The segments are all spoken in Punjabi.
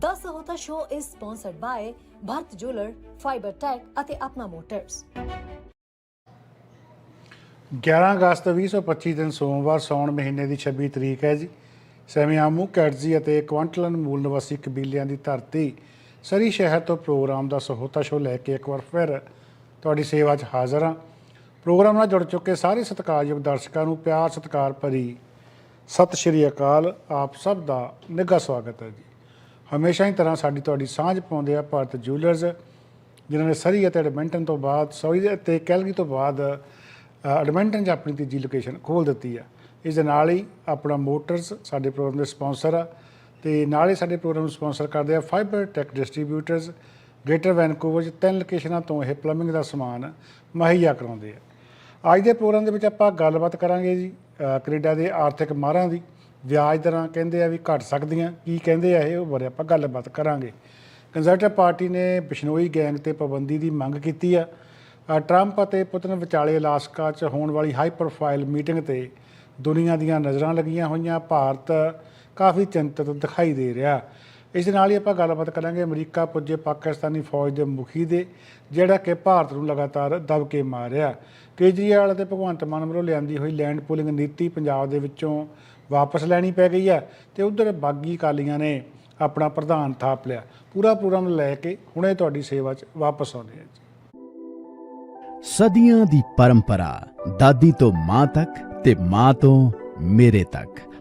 10 ਹੋਤਾ show is sponsored by Bharat jeweller fibre tech ਅਤੇ ਆਪਣਾ ਮੋਟਰਸ 11 ਅਗਸਤ 2025 ਦਿਨ ਸੋਮਵਾਰ ਸੌਣ ਮਹੀਨੇ ਦੀ 26 ਤਰੀਕ ਹੈ ਜੀ। ਸੈਮਿਆਮੂ, ਕੈਟਜ਼ੀ ਅਤੇ ਕੁਆਂਟਲਨ ਮੂਲ ਨਿਵਾਸੀ ਕਬੀਲਿਆਂ ਦੀ ਧਰਤੀ ਸਰੀ ਸ਼ਹਿਰ ਤੋਂ ਪ੍ਰੋਗਰਾਮ ਦਾ ਸਹੋਤਾ ਸ਼ੋ ਲੈ ਕੇ ਇੱਕ ਵਾਰ ਫਿਰ ਤੁਹਾਡੀ ਸੇਵਾ 'ਚ ਹਾਜ਼ਰ ਹਾਂ। ਪ੍ਰੋਗਰਾਮ ਨਾਲ ਜੁੜ ਚੁੱਕੇ ਸਾਰੇ ਸਤਿਕਾਰਯੋਗ ਦਰਸ਼ਕਾਂ ਨੂੰ ਪਿਆਰ ਸਤਿਕਾਰ ਭਰੀ ਸਤਿ ਸ਼੍ਰੀ ਅਕਾਲ। ਆਪ ਸਭ ਦਾ ਨਿੱਘਾ ਸਵਾਗਤ ਹੈ ਜੀ। ਹਮੇਸ਼ਾ ਹੀ ਤਰ੍ਹਾਂ ਸਾਡੀ ਤੁਹਾਡੀ ਸਾਂਝ ਪਾਉਂਦੇ ਆ ਭਾਰਤ ਜੂਲਰਸ ਜਿਨ੍ਹਾਂ ਨੇ ਸਰੀ ਅਤੇ ਐਡਮਿੰਟਨ ਤੋਂ ਬਾਅਦ ਸੌਰੀ ਅਤੇ ਕੈਲਗਰੀ ਤੋਂ ਬਾਅਦ ਐਡਮਿੰਟਨ 'ਚ ਆਪਣੀ ਤੀਜੀ ਲੋਕੇਸ਼ਨ ਖੋਲ ਦਿੱਤੀ ਆ। ਇਸ ਦੇ ਨਾਲ ਹੀ ਆਪਣਾ ਮੋਟਰਸ ਸਾਡੇ ਪ੍ਰੋਗਰਾਮ ਦੇ ਸਪਾਂਸਰ ਆ ਤੇ ਨਾਲ ਹੀ ਸਾਡੇ ਪ੍ਰੋਗਰਾਮ ਨੂੰ ਸਪਾਂਸਰ ਕਰਦੇ ਆ fibre tech distributors Greater Vancouver 'ਚ ਤਿੰਨ ਲੋਕੇਸ਼ਨਾਂ ਤੋਂ ਇਹ ਪਲੰਬਿੰਗ ਦਾ ਸਮਾਨ ਮੁਹੱਈਆ ਕਰਾਉਂਦੇ ਆ। ਅੱਜ ਦੇ ਪ੍ਰੋਗਰਾਮ ਦੇ ਵਿੱਚ ਆਪਾਂ ਗੱਲਬਾਤ ਕਰਾਂਗੇ ਜੀ ਅ, ਕੈਨੇਡਾ ਦੇ ਆਰਥਿਕ ਮਾਹਰਾਂ ਦੀ। ਵਿਆਜ ਦਰਾਂ ਕਹਿੰਦੇ ਆ ਵੀ ਘਟ ਸਕਦੀਆਂ। ਕੀ ਕਹਿੰਦੇ ਆ ਇਹ? ਉਹ ਬਾਰੇ ਆਪਾਂ ਗੱਲਬਾਤ ਕਰਾਂਗੇ। ਕੰਜ਼ਰਵੇਟਿਵ ਪਾਰਟੀ ਨੇ ਬਿਸ਼ਨੋਈ ਗੈਂਗ ਤੇ ਪਾਬੰਦੀ ਦੀ ਮੰਗ ਕੀਤੀ ਆ। ਟਰੰਪ ਅਤੇ ਪੁਤਨ ਵਿਚਾਲੇ ਅਲਾਸਕਾ 'ਚ ਹੋਣ ਵਾਲੀ ਹਾਈ ਪ੍ਰੋਫਾਈਲ ਮੀਟਿੰਗ ਤੇ ਦੁਨੀਆ ਦੀਆਂ ਨਜ਼ਰਾਂ ਲੱਗੀਆਂ ਹੋਈਆਂ। ਭਾਰਤ ਕਾਫੀ ਚਿੰਤਤ ਦਿਖਾਈ ਦੇ ਰਿਹਾ। ਇਸ ਦੇ ਨਾਲ ਹੀ ਆਪਾਂ ਗੱਲਬਾਤ ਕਰਾਂਗੇ ਅਮਰੀਕਾ, ਪੁੱਜੇ ਪਾਕਿਸਤਾਨੀ ਫੌਜ ਦੇ ਮੁਖੀ ਦੇ, ਜਿਹੜਾ ਕਿ ਭਾਰਤ ਨੂੰ ਲਗਾਤਾਰ ਦਬ ਕੇ ਰਿਹਾ। ਕੇਜਰੀਵਾਲ ਅਤੇ ਭਗਵੰਤ ਮਾਨ ਵੱਲੋਂ ਲਿਆਂਦੀ ਹੋਈ ਲੈਂਡ ਪੂਲਿੰਗ ਨੀਤੀ ਪੰਜਾਬ ਦੇ ਵਿੱਚੋਂ ਵਾਪਸ ਲੈਣੀ ਪੈ ਗਈ ਹੈ ਤੇ ਉਧਰ ਬਾਗੀ ਕਾਲੀਆਂ ਨੇ ਆਪਣਾ ਪ੍ਰਧਾਨ ਥਾਪ ਲਿਆ। ਪੂਰਾ ਪ੍ਰੋਗਰਾਮ ਲੈ ਕੇ ਹੁਣੇ ਤੁਹਾਡੀ ਸੇਵਾ 'ਚ ਵਾਪਸ ਆਉਂਦੇ ਹਾਂ ਜੀ। ਸਦੀਆਂ ਦੀ ਪਰੰਪਰਾ, ਦਾਦੀ ਤੋਂ ਮਾਂ ਤੱਕ ਤੇ ਮਾਂ ਤੋਂ ਮੇਰੇ ਤੱਕ।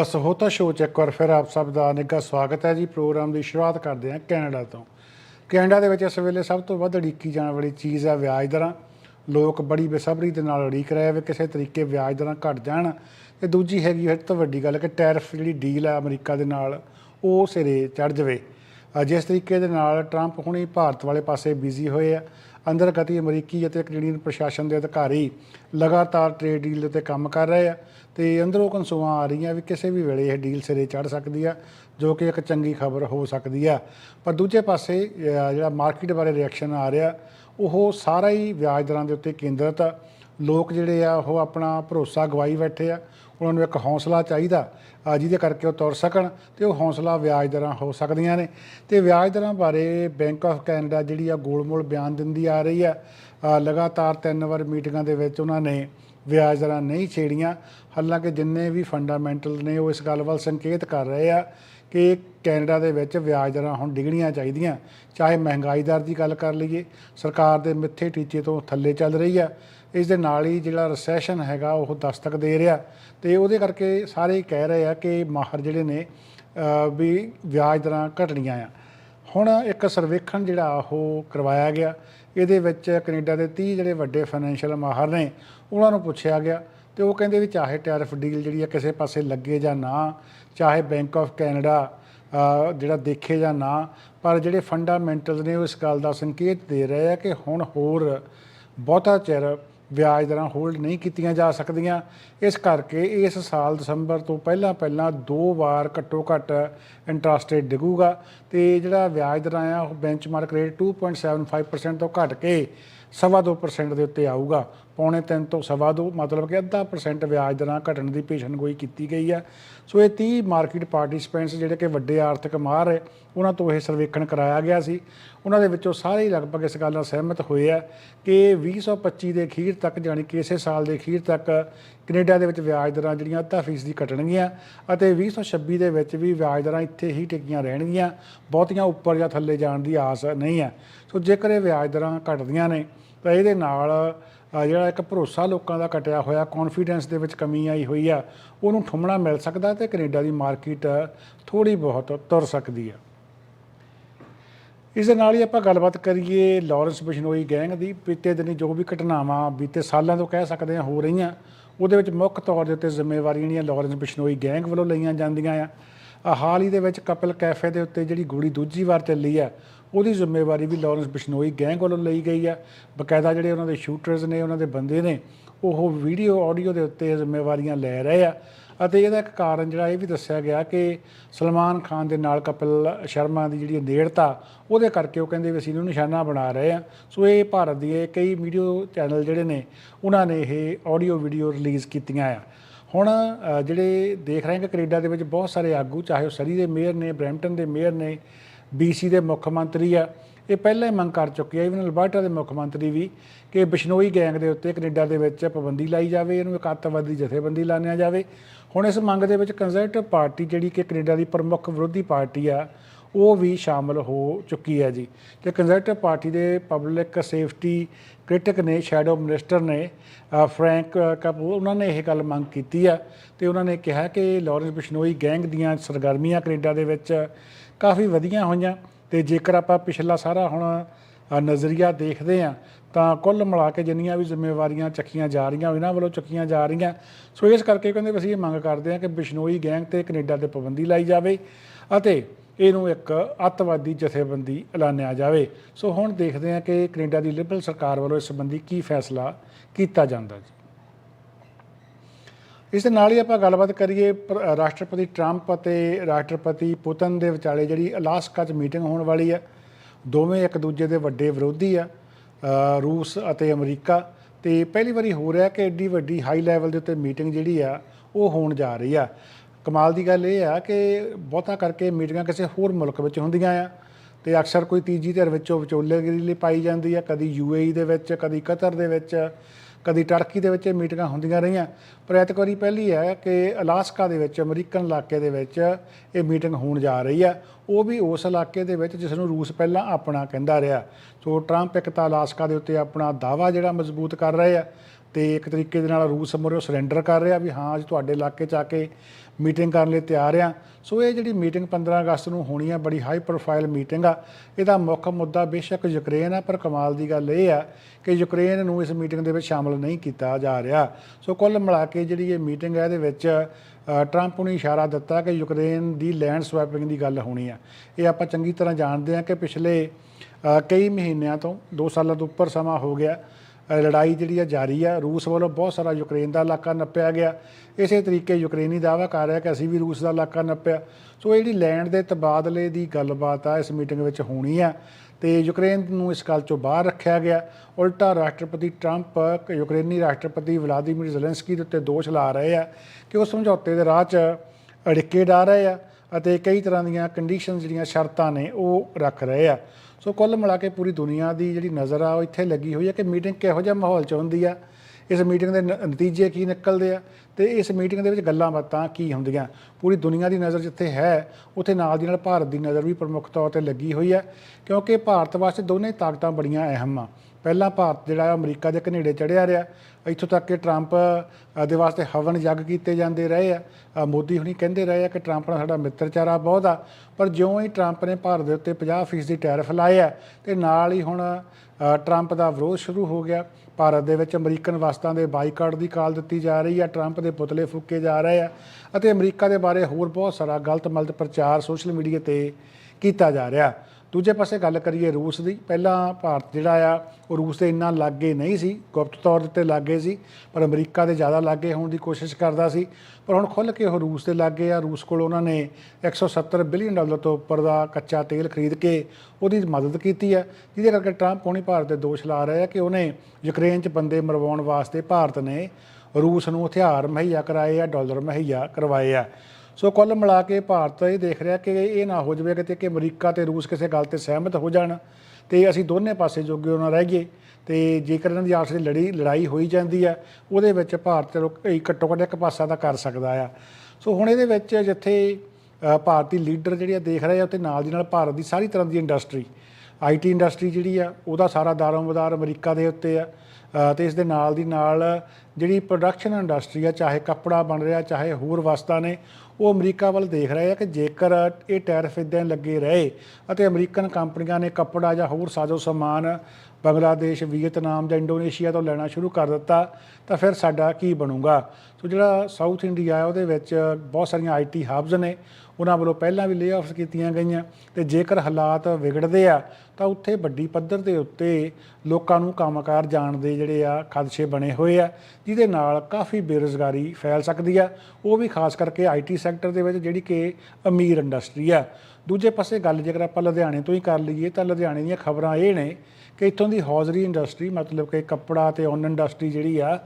ਦਾ ਸਹੋਤਾ ਸ਼ੋਅ 'ਚ ਇੱਕ ਵਾਰ ਫਿਰ ਆਪ ਸਭ ਦਾ ਨਿੱਘਾ ਸਵਾਗਤ ਹੈ ਜੀ। ਪ੍ਰੋਗਰਾਮ ਦੀ ਸ਼ੁਰੂਆਤ ਕਰਦੇ ਹਾਂ ਕੈਨੇਡਾ ਤੋਂ। ਕੈਨੇਡਾ ਦੇ ਵਿੱਚ ਇਸ ਵੇਲੇ ਸਭ ਤੋਂ ਵੱਧ ਉਡੀਕੀ ਜਾਣ ਵਾਲੀ ਚੀਜ਼ ਹੈ ਵਿਆਜ ਦਰਾਂ। ਲੋਕ ਬੜੀ ਬੇਸਬਰੀ ਦੇ ਨਾਲ ਉਡੀਕ ਰਹੇ ਵੀ ਕਿਸੇ ਤਰੀਕੇ ਵਿਆਜ ਦਰਾਂ ਘਟ ਜਾਣ। ਤੇ ਦੂਜੀ ਹੈਗੀ ਹੈ ਤੋਂ ਵੱਡੀ ਗੱਲ ਕਿ ਟੈਰਿਫ ਜਿਹੜੀ ਡੀਲ ਹੈ ਅਮਰੀਕਾ ਦੇ ਨਾਲ, ਉਹ ਸਿਰੇ ਚੜ ਜਾਵੇ। ਜਿਸ ਤਰੀਕੇ ਦੇ ਨਾਲ ਟਰੰਪ ਹੁਣੀ ਭਾਰਤ ਵਾਲੇ ਪਾਸੇ ਬਿਜ਼ੀ ਹੋਏ ਆ। ਅੰਦਰ ਗਤੀ ਅਮਰੀਕੀ ਅਤੇ ਕੈਨੇਡੀਅਨ ਪ੍ਰਸ਼ਾਸਨ ਦੇ ਅਧਿਕਾਰੀ ਲਗਾਤਾਰ ਟ੍ਰੇਡ ਡੀਲ ਤੇ ਕੰਮ ਕਰ ਰਹੇ ਆ। ਤੇ ਅੰਦਰੋਂ ਕਨਸੂਆਂ ਆ ਰਹੀਆਂ ਵੀ ਕਿਸੇ ਵੀ ਵੇਲੇ ਇਹ ਡੀਲ ਸਿਰੇ ਚੜ ਸਕਦੀ ਆ, ਜੋ ਕਿ ਇੱਕ ਚੰਗੀ ਖਬਰ ਹੋ ਸਕਦੀ ਆ। ਪਰ ਦੂਜੇ ਪਾਸੇ ਜਿਹੜਾ ਮਾਰਕੀਟ ਬਾਰੇ ਰਿਐਕਸ਼ਨ ਆ ਰਿਹਾ, ਉਹ ਸਾਰਾ ਹੀ ਵਿਆਜ ਦਰਾਂ ਦੇ ਉੱਤੇ ਕੇਂਦਰਿਤ ਆ। ਲੋਕ ਜਿਹੜੇ ਆ, ਉਹ ਆਪਣਾ ਭਰੋਸਾ ਗਵਾਈ ਬੈਠੇ ਆ। ਉਹਨਾਂ ਨੂੰ ਇੱਕ ਹੌਸਲਾ ਚਾਹੀਦਾ ਜਿਹਦੇ ਕਰਕੇ ਉਹ ਤੁਰ ਸਕਣ ਤੇ ਉਹ ਹੌਸਲਾ ਵਿਆਜ ਦਰਾਂ ਹੋ ਸਕਦੀਆਂ ਨੇ। ਤੇ ਵਿਆਜ ਦਰਾਂ ਬਾਰੇ ਬੈਂਕ ਆਫ ਕੈਨੇਡਾ ਜਿਹੜੀ ਆ ਗੋਲਮੋਲ ਬਿਆਨ ਦਿੰਦੀ ਆ ਰਹੀ ਆ ਲਗਾਤਾਰ ਤਿੰਨ ਵਾਰ ਮੀਟਿੰਗਾਂ ਦੇ ਵਿੱਚ ਉਹਨਾਂ ਨੇ ਵਿਆਜ ਦਰਾਂ ਨਹੀਂ ਛੇੜੀਆਂ, ਹਾਲਾਂਕਿ ਜਿੰਨੇ ਵੀ ਫੰਡਾਮੈਂਟਲ ਨੇ ਉਹ ਇਸ ਗੱਲ ਵੱਲ ਸੰਕੇਤ ਕਰ ਰਹੇ ਆ ਕਿ ਕੈਨੇਡਾ ਦੇ ਵਿੱਚ ਵਿਆਜ ਦਰਾਂ ਹੁਣ ਡਿਗਣੀਆਂ ਚਾਹੀਦੀਆਂ। ਚਾਹੇ ਮਹਿੰਗਾਈ ਦਰ ਦੀ ਗੱਲ ਕਰ ਲਈਏ, ਸਰਕਾਰ ਦੇ ਮਿੱਥੇ ਟੀਚੇ ਤੋਂ ਥੱਲੇ ਚੱਲ ਰਹੀ ਆ। ਇਸ ਦੇ ਨਾਲ ਹੀ ਜਿਹੜਾ ਰੈਸੈਸ਼ਨ ਹੈਗਾ, ਉਹ ਦਸਤਕ ਦੇ ਰਿਹਾ। ਤੇ ਉਹਦੇ ਕਰਕੇ ਸਾਰੇ ਕਹਿ ਰਹੇ ਆ ਕਿ ਮਾਹਰ ਜਿਹੜੇ ਨੇ ਵੀ ਵਿਆਜ ਦਰਾਂ ਘਟਣੀਆਂ ਆ। ਹੁਣ ਇੱਕ ਸਰਵੇਖਣ ਜਿਹੜਾ ਉਹ ਕਰਵਾਇਆ ਗਿਆ। ਇਹਦੇ ਵਿੱਚ ਕੈਨੇਡਾ ਦੇ 30 ਜਿਹੜੇ ਵੱਡੇ ਫਾਈਨੈਂਸ਼ੀਅਲ ਮਾਹਰ ਨੇ, ਉਹਨਾਂ ਨੂੰ ਪੁੱਛਿਆ ਗਿਆ ਤੇ ਉਹ ਕਹਿੰਦੇ ਵੀ ਚਾਹੇ ਟੈਰਿਫ ਡੀਲ ਜਿਹੜੀ ਆ ਕਿਸੇ ਪਾਸੇ ਲੱਗੇ ਜਾਂ ਨਾ, ਚਾਹੇ ਬੈਂਕ ਆਫ ਕੈਨੇਡਾ ਜਿਹੜਾ ਦੇਖੇ ਜਾਂ ਨਾ, ਪਰ ਜਿਹੜੇ ਫੰਡਾਮੈਂਟਲਸ ਨੇ ਉਹ ਇਸ ਗੱਲ ਦਾ ਸੰਕੇਤ ਦੇ ਰਹੇ ਆ ਕਿ ਹੁਣ ਹੋਰ ਬਹੁਤਾ ਚਿਰ ਵਿਆਜ ਦਰਾਂ ਹੋਲਡ ਨਹੀਂ ਕੀਤੀਆਂ ਜਾ ਸਕਦੀਆਂ। ਇਸ ਕਰਕੇ ਇਸ ਸਾਲ ਦਸੰਬਰ ਤੋਂ ਪਹਿਲਾਂ ਪਹਿਲਾਂ ਦੋ ਵਾਰ ਘੱਟੋ ਘੱਟ ਇੰਟਰਸਟ ਰੇਟ ਡਿੱਗੂਗਾ ਤੇ ਜਿਹੜਾ ਵਿਆਜ ਦਰਾਂ ਆ ਉਹ ਬੈਂਚਮਾਰਕ ਰੇਟ 2.75% ਤੋਂ ਘਟ ਕੇ ਸਵਾ ਦੋ 2% ਦੇ ਉੱਤੇ ਆਊਗਾ। ਪੌਣੇ 3 ਤੋਂ ਸਵਾ ਦੋ, ਮਤਲਬ ਕਿ ਅੱਧਾ ਪਰਸੈਂਟ ਵਿਆਜ ਦਰਾਂ ਘਟਣ ਦੀ ਪੇਸ਼ਨਗੋਈ ਕੀਤੀ ਗਈ ਹੈ। ਸੋ ਇਹ 30 ਮਾਰਕੀਟ ਪਾਰਟਿਸਪੈਂਟਸ ਜਿਹੜੇ ਕਿ ਵੱਡੇ ਆਰਥਿਕ ਮਾਹਰ ਹੈ, ਉਹਨਾਂ ਤੋਂ ਇਹ ਸਰਵੇਖਣ ਕਰਾਇਆ ਗਿਆ ਸੀ। ਉਹਨਾਂ ਦੇ ਵਿੱਚੋਂ ਸਾਰੇ ਲਗਭਗ ਇਸ ਗੱਲ ਨਾਲ ਸਹਿਮਤ ਹੋਏ ਆ ਕਿ 2025 ਦੇ ਅਖੀਰ ਤੱਕ ਜਾਣੀ ਕਿ ਇਸੇ ਸਾਲ ਦੇ ਅਖੀਰ ਤੱਕ ਕੈਨੇਡਾ ਦੇ ਵਿੱਚ ਵਿਆਜ ਦਰਾਂ ਜਿਹੜੀਆਂ ਅੱਧਾ ਫੀਸਦੀ ਘਟਣਗੀਆਂ ਅਤੇ 2026 ਦੇ ਵਿੱਚ ਵੀ ਵਿਆਜ ਦਰਾਂ ਇੱਥੇ ਹੀ ਟਿਕੀਆਂ ਰਹਿਣਗੀਆਂ। ਬਹੁਤੀਆਂ ਉੱਪਰ ਜਾਂ ਥੱਲੇ ਜਾਣ ਦੀ ਆਸ ਨਹੀਂ ਹੈ। ਸੋ ਜੇਕਰ ਇਹ ਵਿਆਜ ਦਰਾਂ ਘਟਦੀਆਂ ਨੇ, ਤਾਂ ਇਹਦੇ ਨਾਲ ਜਿਹੜਾ ਇੱਕ ਭਰੋਸਾ ਲੋਕਾਂ ਦਾ ਘਟਿਆ ਹੋਇਆ ਕੌਨਫੀਡੈਂਸ ਦੇ ਵਿੱਚ ਕਮੀ ਆਈ ਹੋਈ ਆ, ਉਹਨੂੰ ਠੁੰਮਣਾ ਮਿਲ ਸਕਦਾ ਤੇ ਕੈਨੇਡਾ ਦੀ ਮਾਰਕੀਟ ਥੋੜੀ ਬਹੁਤ ਤੁਰ ਸਕਦੀ ਆ। ਇਸ ਦੇ ਨਾਲ ਹੀ ਆਪਾਂ ਗੱਲਬਾਤ ਕਰੀਏ ਲਾਰੈਂਸ ਬਿਸ਼ਨੋਈ ਗੈਂਗ ਦੀ। ਬੀਤੇ ਦਿਨੀ ਜੋ ਵੀ ਘਟਨਾਵਾਂ ਬੀਤੇ ਸਾਲਾਂ ਤੋਂ ਕਹਿ ਸਕਦੇ ਹਾਂ ਹੋ ਰਹੀਆਂ, ਉਹਦੇ ਵਿੱਚ ਮੁੱਖ ਤੌਰ ਦੇ ਉੱਤੇ ਜ਼ਿੰਮੇਵਾਰੀਆਂ ਜਿਹੜੀਆਂ ਲਾਰੈਂਸ ਬਿਸ਼ਨੋਈ ਗੈਂਗ ਵੱਲੋਂ ਲਈਆਂ ਜਾਂਦੀਆਂ ਆ। ਹਾਲ ਹੀ ਦੇ ਵਿੱਚ ਕਪਲ ਕੈਫੇ ਦੇ ਉੱਤੇ ਜਿਹੜੀ ਗੋਲੀ ਦੂਜੀ ਵਾਰ ਚੱਲੀ ਆ, ਉਹਦੀ ਜ਼ਿੰਮੇਵਾਰੀ ਵੀ ਲਾਰੈਂਸ ਬਿਸ਼ਨੋਈ ਗੈਂਗ ਵੱਲੋਂ ਲਈ ਗਈ ਆ। ਬਕਾਇਦਾ ਜਿਹੜੇ ਉਹਨਾਂ ਦੇ ਸ਼ੂਟਰਸ ਨੇ, ਉਹਨਾਂ ਦੇ ਬੰਦੇ ਨੇ, ਉਹ ਵੀਡੀਓ ਆਡੀਓ ਦੇ ਉੱਤੇ ਜ਼ਿੰਮੇਵਾਰੀਆਂ ਲੈ ਰਹੇ ਆ। ਅਤੇ ਇਹਦਾ ਇੱਕ ਕਾਰਨ ਜਿਹੜਾ ਇਹ ਵੀ ਦੱਸਿਆ ਗਿਆ ਕਿ ਸਲਮਾਨ ਖਾਨ ਦੇ ਨਾਲ ਕਪਿਲ ਸ਼ਰਮਾ ਦੀ ਜਿਹੜੀ ਨੇੜਤਾ, ਉਹਦੇ ਕਰਕੇ ਉਹ ਕਹਿੰਦੇ ਵੀ ਅਸੀਂ ਇਹਨੂੰ ਨਿਸ਼ਾਨਾ ਬਣਾ ਰਹੇ ਆ। ਸੋ ਇਹ ਭਾਰਤ ਦੀ ਕਈ ਵੀਡੀਓ ਚੈਨਲ ਜਿਹੜੇ ਨੇ, ਉਹਨਾਂ ਨੇ ਇਹ ਆਡੀਓ ਵੀਡੀਓ ਰਿਲੀਜ਼ ਕੀਤੀਆਂ ਆ। ਹੁਣ ਜਿਹੜੇ ਦੇਖ ਰਹੇ ਹਾਂ ਕਿ ਕੈਨੇਡਾ ਦੇ ਵਿੱਚ ਬਹੁਤ ਸਾਰੇ ਆਗੂ, ਚਾਹੇ ਉਹ ਸਰੀ ਦੇ ਮੇਅਰ ਨੇ, ਬਰੈਂਪਟਨ ਦੇ ਮੇਅਰ ਨੇ ਬੀਸੀ ਦੇ ਮੁੱਖ ਮੰਤਰੀ ਆ, ਇਹ ਪਹਿਲਾਂ ਹੀ ਮੰਗ ਕਰ ਚੁੱਕੇ ਆ ਇਵਨ ਅਲਬਰਟਾ ਦੇ ਮੁੱਖ ਮੰਤਰੀ ਵੀ, ਕਿ ਬਿਸ਼ਨੋਈ ਗੈਂਗ ਦੇ ਉੱਤੇ ਕੈਨੇਡਾ ਦੇ ਵਿੱਚ ਪਾਬੰਦੀ ਲਾਈ ਜਾਵੇ, ਇਹਨੂੰ ਇੱਕ ਅੱਤਵਾਦੀ ਜਥੇਬੰਦੀ ਲਾਣਿਆ ਜਾਵੇ। ਹੁਣ ਇਸ ਮੰਗ ਦੇ ਵਿੱਚ ਕੰਜ਼ਰਵੇਟਿਵ ਪਾਰਟੀ ਜਿਹੜੀ ਕਿ ਕੈਨੇਡਾ ਦੀ ਪ੍ਰਮੁੱਖ ਵਿਰੋਧੀ ਪਾਰਟੀ ਆ ਉਹ ਵੀ ਸ਼ਾਮਲ ਹੋ ਚੁੱਕੀ ਹੈ ਜੀ। ਤੇ ਕੰਜ਼ਰਵੇਟਿਵ ਪਾਰਟੀ ਦੇ ਪਬਲਿਕ ਸੇਫਟੀ ਕ੍ਰਿਟਿਕ ਨੇ ਸ਼ੈਡੋ ਮਿਨਿਸਟਰ ਨੇ ਅ, ਫਰੈਂਕ ਕਪੂਰ ਉਹਨਾਂ ਨੇ ਇਹ ਗੱਲ ਮੰਗ ਕੀਤੀ ਆ ਤੇ ਉਹਨਾਂ ਨੇ ਕਿਹਾ ਕਿ ਲਾਰੈਂਸ ਬਿਸ਼ਨੋਈ ਗੈਂਗ ਦੀਆਂ ਸਰਗਰਮੀਆਂ ਕੈਨੇਡਾ ਦੇ ਵਿੱਚ ਕਾਫੀ ਵਧੀਆਂ ਹੋਈਆਂ ਤੇ ਜੇਕਰ ਆਪਾਂ ਪਿਛਲਾ ਸਾਰਾ ਹੁਣ ਨਜ਼ਰੀਆ ਦੇਖਦੇ ਆ ਤਾਂ ਕੁੱਲ ਮਿਲਾ ਕੇ ਜਿੰਨੀਆਂ ਵੀ ਜ਼ਿੰਮੇਵਾਰੀਆਂ ਚੱਕੀਆਂ ਜਾ ਰਹੀਆਂ ਇਹਨਾਂ ਵੱਲੋਂ ਚੱਕੀਆਂ ਜਾ ਰਹੀਆਂ। ਸੋ ਇਸ ਕਰਕੇ ਕਹਿੰਦੇ ਵੀ ਅਸੀਂ ਇਹ ਮੰਗ ਕਰਦੇ ਹਾਂ ਕਿ ਬਿਸ਼ਨੋਈ ਗੈਂਗ ਤੇ ਕੈਨੇਡਾ ਤੇ ਪਾਬੰਦੀ ਲਾਈ ਜਾਵੇ ਅਤੇ ਇਹਨੂੰ ਇੱਕ ਅੱਤਵਾਦੀ ਜਥੇਬੰਦੀ ਐਲਾਨਿਆ ਜਾਵੇ। ਸੋ ਹੁਣ ਦੇਖਦੇ ਹਾਂ ਕਿ ਕੈਨੇਡਾ ਦੀ ਲਿਬਰਲ ਸਰਕਾਰ ਵੱਲੋਂ ਇਸ ਸੰਬੰਧੀ ਕੀ ਫੈਸਲਾ ਕੀਤਾ ਜਾਂਦਾ ਜੀ। ਇਸ ਦੇ ਨਾਲ ਹੀ ਆਪਾਂ ਗੱਲਬਾਤ ਕਰੀਏ ਰਾਸ਼ਟਰਪਤੀ ਟਰੰਪ ਅਤੇ ਰਾਸ਼ਟਰਪਤੀ ਪੁਤਨ ਦੇ ਵਿਚਾਲੇ ਜਿਹੜੀ ਅਲਾਸਕਾ 'ਚ ਮੀਟਿੰਗ ਹੋਣ ਵਾਲੀ ਆ, ਦੋਵੇਂ ਇੱਕ ਦੂਜੇ ਦੇ ਵੱਡੇ ਵਿਰੋਧੀ ਆ ਰੂਸ ਅਤੇ ਅਮਰੀਕਾ। ਤੇ ਪਹਿਲੀ ਵਾਰੀ ਹੋ ਰਿਹਾ ਕਿ ਐਡੀ ਵੱਡੀ ਹਾਈ ਲੈਵਲ ਦੇ ਉੱਤੇ ਮੀਟਿੰਗ ਜਿਹੜੀ ਆ, ਉਹ ਹੋਣ ਜਾ ਰਹੀ ਆ। ਕਮਾਲ ਦੀ ਗੱਲ ਇਹ ਆ ਕਿ ਬਹੁਤਾ ਕਰਕੇ ਮੀਟਿੰਗਾਂ ਕਿਸੇ ਹੋਰ ਮੁਲਕ ਵਿੱਚ ਹੁੰਦੀਆਂ ਆ ਤੇ ਅਕਸਰ ਕੋਈ ਤੀਜੀ ਧਿਰ ਵਿੱਚੋਂ ਵਿਚੋਲੇਗਿਰੀ ਲਈ ਪਾਈ ਜਾਂਦੀ ਆ, ਕਦੀ ਯੂਏਈ ਦੇ ਵਿੱਚ, ਕਦੀ ਕਤਰ ਦੇ ਵਿੱਚ, ਕਦੀ ਟਰਕੀ ਦੇ ਵਿੱਚ ਇਹ ਮੀਟਿੰਗਾਂ ਹੁੰਦੀਆਂ ਰਹੀਆਂ। ਪਰ ਐਤਕ ਪਹਿਲੀ ਹੈ ਕਿ ਅਲਾਸਕਾ ਦੇ ਵਿੱਚ, ਅਮਰੀਕਨ ਇਲਾਕੇ ਦੇ ਵਿੱਚ ਇਹ ਮੀਟਿੰਗ ਹੋਣ ਜਾ ਰਹੀ ਆ। ਉਹ ਵੀ ਉਸ ਇਲਾਕੇ ਦੇ ਵਿੱਚ ਜਿਸ ਨੂੰ ਰੂਸ ਪਹਿਲਾਂ ਆਪਣਾ ਕਹਿੰਦਾ ਰਿਹਾ। ਸੋ ਟਰੰਪ ਇੱਕ ਤਾਂ ਅਲਾਸਕਾ ਦੇ ਉੱਤੇ ਆਪਣਾ ਦਾਵਾ ਜਿਹੜਾ ਮਜ਼ਬੂਤ ਕਰ ਰਹੇ ਆ ਤੇ ਇੱਕ ਤਰੀਕੇ ਦੇ ਨਾਲ ਰੂਸ ਮੋਰੇ ਸਰੈਂਡਰ ਕਰ ਰਿਹਾ ਵੀ ਹਾਂ ਅੱਜ ਤੁਹਾਡੇ ਇਲਾਕੇ 'ਚ ਆ ਕੇ ਮੀਟਿੰਗ ਕਰਨ ਲਈ ਤਿਆਰ ਆ। ਸੋ ਇਹ ਜਿਹੜੀ ਮੀਟਿੰਗ 15 ਅਗਸਤ ਨੂੰ ਹੋਣੀ ਆ, ਬੜੀ ਹਾਈ ਪ੍ਰੋਫਾਈਲ ਮੀਟਿੰਗ ਆ। ਇਹਦਾ ਮੁੱਖ ਮੁੱਦਾ ਬੇਸ਼ੱਕ ਯੂਕਰੇਨ ਆ, ਪਰ ਕਮਾਲ ਦੀ ਗੱਲ ਇਹ ਆ ਕਿ ਯੂਕਰੇਨ ਨੂੰ ਇਸ ਮੀਟਿੰਗ ਦੇ ਵਿੱਚ ਸ਼ਾਮਲ ਨਹੀਂ ਕੀਤਾ ਜਾ ਰਿਹਾ। ਸੋ ਕੁੱਲ ਮਿਲਾ ਕੇ ਜਿਹੜੀ ਇਹ ਮੀਟਿੰਗ ਹੈ ਇਹਦੇ ਵਿੱਚ ਟਰੰਪ ਨੂੰ ਇਸ਼ਾਰਾ ਦਿੱਤਾ ਕਿ ਯੂਕਰੇਨ ਦੀ ਲੈਂਡ ਸਵੈਪਿੰਗ ਦੀ ਗੱਲ ਹੋਣੀ ਆ। ਇਹ ਆਪਾਂ ਚੰਗੀ ਤਰ੍ਹਾਂ ਜਾਣਦੇ ਹਾਂ ਕਿ ਪਿਛਲੇ ਕਈ ਮਹੀਨਿਆਂ ਤੋਂ 2 ਸਾਲਾਂ ਤੋਂ ਉੱਪਰ ਸਮਾਂ ਹੋ ਗਿਆ। ਲੜਾਈ ਜਿਹੜੀ ਆ ਜਾਰੀ ਆ। ਰੂਸ ਵੱਲੋਂ ਬਹੁਤ ਸਾਰਾ ਯੂਕਰੇਨ ਦਾ ਇਲਾਕਾ ਨੱਪਿਆ ਗਿਆ। ਇਸੇ ਤਰੀਕੇ ਯੂਕਰੇਨੀ ਦਾਅਵਾ ਕਰ ਰਿਹਾ ਕਿ ਅਸੀਂ ਵੀ ਰੂਸ ਦਾ ਇਲਾਕਾ ਨੱਪਿਆ। ਸੋ ਇਹ ਜਿਹੜੀ ਲੈਂਡ ਦੇ ਤਬਾਦਲੇ ਦੀ ਗੱਲਬਾਤ ਆ, ਇਸ ਮੀਟਿੰਗ ਵਿੱਚ ਹੋਣੀ ਆ। ਤੇ ਯੂਕਰੇਨ ਨੂੰ ਇਸ ਗੱਲ ਚੋਂ ਬਾਹਰ ਰੱਖਿਆ ਗਿਆ। ਉਲਟਾ ਰਾਸ਼ਟਰਪਤੀ ਟਰੰਪ, ਯੂਕਰੇਨੀ ਰਾਸ਼ਟਰਪਤੀ ਵਲਾਦੀਮੀਰ ਜ਼ੈਲੈਂਸਕੀ ਦੇ ਉੱਤੇ ਦੋਸ਼ ਲਾ ਰਹੇ ਆ ਕਿ ਉਹ ਸਮਝੌਤੇ ਦੇ ਰਾਹ 'ਚ ਅੜਿੱਕੇ ਡਾ ਰਹੇ ਆ। ਅਤੇ ਕਈ ਤਰ੍ਹਾਂ ਦੀਆਂ ਕੰਡੀਸ਼ਨ ਜਿਹੜੀਆਂ ਸ਼ਰਤਾਂ ਨੇ, ਉਹ ਰੱਖ ਰਹੇ ਆ। ਸੋ ਕੁੱਲ ਮਿਲਾ ਕੇ ਪੂਰੀ ਦੁਨੀਆ ਦੀ ਜਿਹੜੀ ਨਜ਼ਰ ਆ, ਉਹ ਇੱਥੇ ਲੱਗੀ ਹੋਈ ਹੈ ਕਿ ਮੀਟਿੰਗ ਕਿਹੋ ਜਿਹਾ ਮਾਹੌਲ ਚ ਹੁੰਦੀ ਆ। ਇਸ ਮੀਟਿੰਗ ਦੇ ਨ- ਨਤੀਜੇ ਕੀ ਨਿਕਲਦੇ ਆ ਤੇ ਇਸ ਮੀਟਿੰਗ ਦੇ ਵਿੱਚ ਗੱਲਾਂ ਬਾਤਾਂ ਕੀ ਹੁੰਦੀਆਂ। ਪੂਰੀ ਦੁਨੀਆ ਦੀ ਨਜ਼ਰ ਜਿੱਥੇ ਹੈ, ਉੱਥੇ ਨਾਲ ਦੀ ਨਾਲ ਭਾਰਤ ਦੀ ਨਜ਼ਰ ਵੀ ਪ੍ਰਮੁੱਖ ਤੌਰ ਤੇ ਲੱਗੀ ਹੋਈ ਹੈ ਕਿਉਂਕਿ ਭਾਰਤ ਵਾਸਤੇ ਦੋਨੇ ਤਾਕਤਾਂ ਬੜੀਆਂ ਅਹਿਮ ਆ। ਪਹਿਲਾਂ ਭਾਰਤ ਜਿਹੜਾ ਅਮਰੀਕਾ ਦੇ ਘਨੇੜੇ ਚੜਿਆ ਰਿਹਾ। ਇੱਥੋਂ ਤੱਕ ਕਿ ਟਰੰਪ ਦੇ ਵਾਸਤੇ ਹਵਨ ਯੱਗ ਕੀਤੇ ਜਾਂਦੇ ਰਹੇ ਆ। ਮੋਦੀ ਹੁਣੀ ਕਹਿੰਦੇ ਰਹੇ ਆ ਕਿ ਟਰੰਪ ਨਾਲ ਸਾਡਾ ਮਿੱਤਰਚਾਰਾ ਬਹੁਤ ਆ। ਪਰ ਜਿਉਂ ਹੀ ਟਰੰਪ ਨੇ ਭਾਰਤ ਦੇ ਉੱਤੇ 50% ਦੀ ਟੈਰਿਫ ਲਾਏ ਤੇ ਨਾਲ ਹੀ ਹੁਣ ਟਰੰਪ ਦਾ ਵਿਰੋਧ ਸ਼ੁਰੂ ਹੋ ਗਿਆ। ਭਾਰਤ ਦੇ ਵਿੱਚ ਅਮਰੀਕਨ ਵਸਤਾਂ ਦੇ ਬਾਈਕਾਟ ਦੀ ਕਾਲ ਦਿੱਤੀ ਜਾ ਰਹੀ ਆ, ਟਰੰਪ ਦੇ ਪੁਤਲੇ ਫੂਕੇ ਜਾ ਰਹੇ ਆ ਅਤੇ ਅਮਰੀਕਾ ਦੇ ਬਾਰੇ ਹੋਰ ਬਹੁਤ ਸਾਰਾ ਗਲਤ ਮਲਤ ਪ੍ਰਚਾਰ ਸੋਸ਼ਲ ਮੀਡੀਆ ਤੇ ਕੀਤਾ ਜਾ ਰਿਹਾ। ਦੂਜੇ ਪਾਸੇ ਗੱਲ ਕਰੀਏ ਰੂਸ ਦੀ, ਪਹਿਲਾਂ ਭਾਰਤ ਜਿਹੜਾ ਆ, ਉਹ ਰੂਸ ਦੇ ਇੰਨਾ ਲਾਗੇ ਨਹੀਂ ਸੀ, ਗੁਪਤ ਤੌਰ ਤੇ ਲਾਗੇ ਸੀ, ਪਰ ਅਮਰੀਕਾ ਦੇ ਜ਼ਿਆਦਾ ਲਾਗੇ ਹੋਣ ਦੀ ਕੋਸ਼ਿਸ਼ ਕਰਦਾ ਸੀ। ਪਰ ਹੁਣ ਖੁੱਲ੍ਹ ਕੇ ਉਹ ਰੂਸ ਦੇ ਲਾਗੇ ਆ, ਰੂਸ ਕੋਲ ਉਹਨਾਂ ਨੇ 170 ਬਿਲੀਅਨ ਡਾਲਰ ਤੋਂ ਉੱਪਰ ਦਾ ਕੱਚਾ ਤੇਲ ਖਰੀਦ ਕੇ ਉਹਦੀ ਮਦਦ ਕੀਤੀ ਹੈ ਜਿਹਦੇ ਕਰਕੇ ਟਰੰਪ ਹੁਣੀ ਭਾਰਤ ਦੇ ਦੋਸ਼ ਲਾ ਰਹੇ ਆ ਕਿ ਉਹਨੇ ਯੂਕਰੇਨ 'ਚ ਬੰਦੇ ਮਰਵਾਉਣ ਵਾਸਤੇ ਭਾਰਤ ਨੇ ਰੂਸ ਨੂੰ ਹਥਿਆਰ ਮੁਹੱਈਆ ਕਰਾਏ ਆ, ਡਾਲਰ ਮੁਹੱਈਆ ਕਰਵਾਏ ਆ। ਸੋ ਕੁੱਲ ਮਿਲਾ ਕੇ ਭਾਰਤ ਇਹ ਦੇਖ ਰਿਹਾ ਕਿ ਇਹ ਨਾ ਹੋ ਜਾਵੇ ਕਿਤੇ ਕਿ ਅਮਰੀਕਾ ਤੇ ਰੂਸ ਕਿਸੇ ਗੱਲ ਤੇ ਸਹਿਮਤ ਹੋ ਜਾਣ ਤੇ ਅਸੀਂ ਦੋਨੇ ਪਾਸੇ ਜੋਗੇ ਉਹਨਾਂ ਰਹਿ ਗਏ ਤੇ ਜੇਕਰ ਇਹਨਾਂ ਦੀ ਆਪਸ ਵਿੱਚ ਲੜੀ ਲੜਾਈ ਹੋਈ ਜਾਂਦੀ ਆ, ਉਹਦੇ ਵਿੱਚ ਭਾਰਤ ਚਲੋ ਇਹ ਘੱਟੋ ਘੱਟ ਇੱਕ ਪਾਸਾ ਤਾਂ ਕਰ ਸਕਦਾ ਆ। ਸੋ ਹੁਣ ਇਹਦੇ ਵਿੱਚ ਜਿੱਥੇ ਭਾਰਤੀ ਲੀਡਰ ਜਿਹੜੇ ਆ ਦੇਖ ਰਹੇ ਆ ਤੇ ਨਾਲ ਦੀ ਨਾਲ ਭਾਰਤ ਦੀ ਸਾਰੀ ਤਰ੍ਹਾਂ ਦੀ ਇੰਡਸਟਰੀ ਆਈਟੀ ਇੰਡਸਟਰੀ ਜਿਹੜੀ ਆ ਉਹਦਾ ਸਾਰਾ ਦਾਰੋਮਦਾਰ ਅਮਰੀਕਾ ਦੇ ਉੱਤੇ ਆ। ਅ, ਤੇ ਇਸ ਦੇ ਨਾਲ ਦੀ ਨਾਲ ਜਿਹੜੀ ਪ੍ਰੋਡਕਸ਼ਨ ਇੰਡਸਟਰੀ ਆ ਚਾਹੇ ਕੱਪੜਾ ਬਣ ਰਿਹਾ ਚਾਹੇ ਹੋਰ ਵਸਤਾਂ ਨੇ ਉਹ ਅਮਰੀਕਾ ਵੱਲ ਦੇਖ ਰਹੇ ਆ ਕਿ ਜੇਕਰ ਇਹ ਟੈਰਿਫ ਇਦਾਂ ਲੱਗੇ ਰਹੇ ਅਤੇ ਅਮਰੀਕਨ ਕੰਪਨੀਆਂ ਨੇ ਕੱਪੜਾ ਜਾਂ ਹੋਰ ਸਾਜ਼ੋ ਸਮਾਨ ਬੰਗਲਾਦੇਸ਼ ਵੀਅਤਨਾਮ ਜਾਂ ਇੰਡੋਨੇਸ਼ੀਆ ਤੋਂ ਲੈਣਾ ਸ਼ੁਰੂ ਕਰ ਦਿੱਤਾ ਤਾਂ ਫਿਰ ਸਾਡਾ ਕੀ ਬਣੂਗਾ? ਸੋ ਜਿਹੜਾ ਸਾਊਥ ਇੰਡੀਆ ਹੈ ਉਹਦੇ ਵਿੱਚ ਬਹੁਤ ਸਾਰੀਆਂ ਆਈਟੀ ਹਬਸ ਨੇ। ਉਹਨਾਂ ਵੱਲੋਂ ਪਹਿਲਾਂ ਵੀ ਲੇਆਫਸ ਕੀਤੀਆਂ ਗਈਆਂ ਤੇ ਜੇਕਰ ਹਾਲਾਤ ਵਿਗੜਦੇ ਆ, ਤਾਂ ਉੱਥੇ ਵੱਡੀ ਪੱਧਰ ਦੇ ਉੱਤੇ ਲੋਕਾਂ ਨੂੰ ਕੰਮਕਾਰ ਜਾਣ ਦੇ ਜਿਹੜੇ ਆ ਖਦਸ਼ੇ ਬਣੇ ਹੋਏ ਆ, ਜਿਹਦੇ ਨਾਲ ਕਾਫੀ ਬੇਰੁਜ਼ਗਾਰੀ ਫੈਲ ਸਕਦੀ ਆ। ਉਹ ਵੀ ਖਾਸ ਕਰਕੇ ਆਈਟੀ ਸੈਕਟਰ ਦੇ ਵਿੱਚ, ਜਿਹੜੀ ਕਿ ਅਮੀਰ ਇੰਡਸਟਰੀ ਆ। ਦੂਜੇ ਪਾਸੇ ਗੱਲ ਜੇਕਰ ਆਪਾਂ ਲੁਧਿਆਣੇ ਤੋਂ ਹੀ ਕਰ ਲਈਏ, ਤਾਂ ਲੁਧਿਆਣੇ ਦੀਆਂ ਖਬਰਾਂ ਇਹ ਨੇ ਕਿ ਇੱਥੋਂ ਦੀ ਹੌਜ਼ਰੀ ਇੰਡਸਟਰੀ ਮਤਲਬ ਕਿ ਕੱਪੜਾ ਤੇ ਔਨ ਇੰਡਸਟਰੀ ਜਿਹੜੀ ਆ,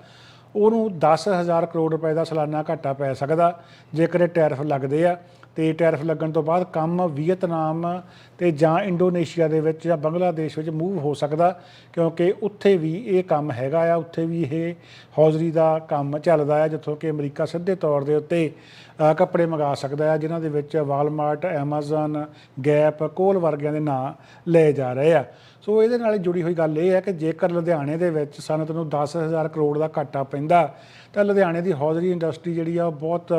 ਉਹਨੂੰ 10000 ਕਰੋੜ ਰੁਪਏ ਦਾ ਸਾਲਾਨਾ ਘਾਟਾ ਪੈ ਸਕਦਾ, ਜੇਕਰ ਇਹ ਟੈਰਿਫ ਲੱਗਦੇ ਆ। ਤੇ ਟੈਰਿਫ ਲੱਗਣ ਤੋਂ ਬਾਅਦ ਕੰਮ ਵੀਅਤਨਾਮ ਤੇ ਜਾਂ ਇੰਡੋਨੇਸ਼ੀਆ ਦੇ ਵਿੱਚ ਜਾਂ ਬੰਗਲਾਦੇਸ਼ ਵਿੱਚ ਮੂਵ ਹੋ ਸਕਦਾ, ਕਿਉਂਕਿ ਉੱਥੇ ਵੀ ਇਹ ਕੰਮ ਹੈਗਾ ਆ, ਉੱਥੇ ਵੀ ਇਹ ਹੌਜ਼ਰੀ ਦਾ ਕੰਮ ਚੱਲਦਾ ਆ, ਜਿੱਥੋਂ ਕਿ ਅਮਰੀਕਾ ਸਿੱਧੇ ਤੌਰ ਦੇ ਉੱਤੇ ਕੱਪੜੇ ਮੰਗਾ ਸਕਦਾ ਆ, ਜਿਨ੍ਹਾਂ ਦੇ ਵਿੱਚ ਵਾਲਮਾਰਟ, ਐਮਾਜ਼ਨ, ਗੈਪ, ਕੋਲ ਵਰਗਿਆਂ ਦੇ ਨਾਂ ਲਏ ਜਾ ਰਹੇ ਆ। ਸੋ ਇਹਦੇ ਨਾਲ ਜੁੜੀ ਹੋਈ ਗੱਲ ਇਹ ਹੈ ਕਿ ਜੇਕਰ ਲੁਧਿਆਣੇ ਦੇ ਵਿੱਚ ਸਨਤ ਨੂੰ 10000 ਕਰੋੜ ਦਾ ਘਾਟਾ ਪੈਂਦਾ, ਤਾਂ ਲੁਧਿਆਣੇ ਦੀ ਹੌਜ਼ਰੀ ਇੰਡਸਟਰੀ ਜਿਹੜੀ ਆ, ਉਹ ਬਹੁਤ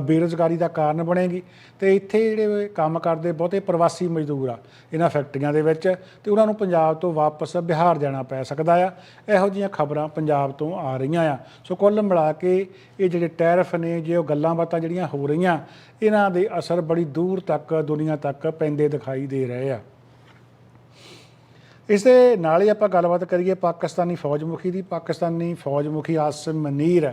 ਬੇਰੁਜ਼ਗਾਰੀ ਦਾ ਕਾਰਨ ਬਣੇਗੀ। ਤੇ ਇੱਥੇ ਜਿਹੜੇ ਕੰਮ ਕਰਦੇ ਬਹੁਤੇ ਪ੍ਰਵਾਸੀ ਮਜ਼ਦੂਰ ਆ, ਇਹਨਾਂ ਫੈਕਟਰੀਆਂ ਦੇ ਵਿੱਚ, ਤੇ ਉਹਨਾਂ ਨੂੰ ਪੰਜਾਬ ਤੋਂ ਵਾਪਸ ਬਿਹਾਰ ਜਾਣਾ ਪੈ ਸਕਦਾ ਆ। ਇਹੋ ਜਿਹੀਆਂ ਖਬਰਾਂ ਪੰਜਾਬ ਤੋਂ ਆ ਰਹੀਆਂ ਆ। ਸੋ ਕੁੱਲ ਮਿਲਾ ਕੇ ਇਹ ਜਿਹੜੇ ਟੈਰਫ ਨੇ, ਜੇ ਉਹ ਗੱਲਾਂ ਬਾਤਾਂ ਜਿਹੜੀਆਂ ਹੋ ਰਹੀਆਂ, ਇਹਨਾਂ ਦੇ ਅਸਰ ਬੜੀ ਦੂਰ ਤੱਕ, ਦੁਨੀਆ ਤੱਕ ਪੈਂਦੇ ਦਿਖਾਈ ਦੇ ਰਹੇ ਆ। ਇਸ ਦੇ ਨਾਲ ਹੀ ਆਪਾਂ ਗੱਲਬਾਤ ਕਰੀਏ ਪਾਕਿਸਤਾਨੀ ਫੌਜ ਮੁਖੀ ਦੀ। ਪਾਕਿਸਤਾਨੀ ਫੌਜ ਮੁਖੀ ਆਸਿਮ ਮਨੀਰ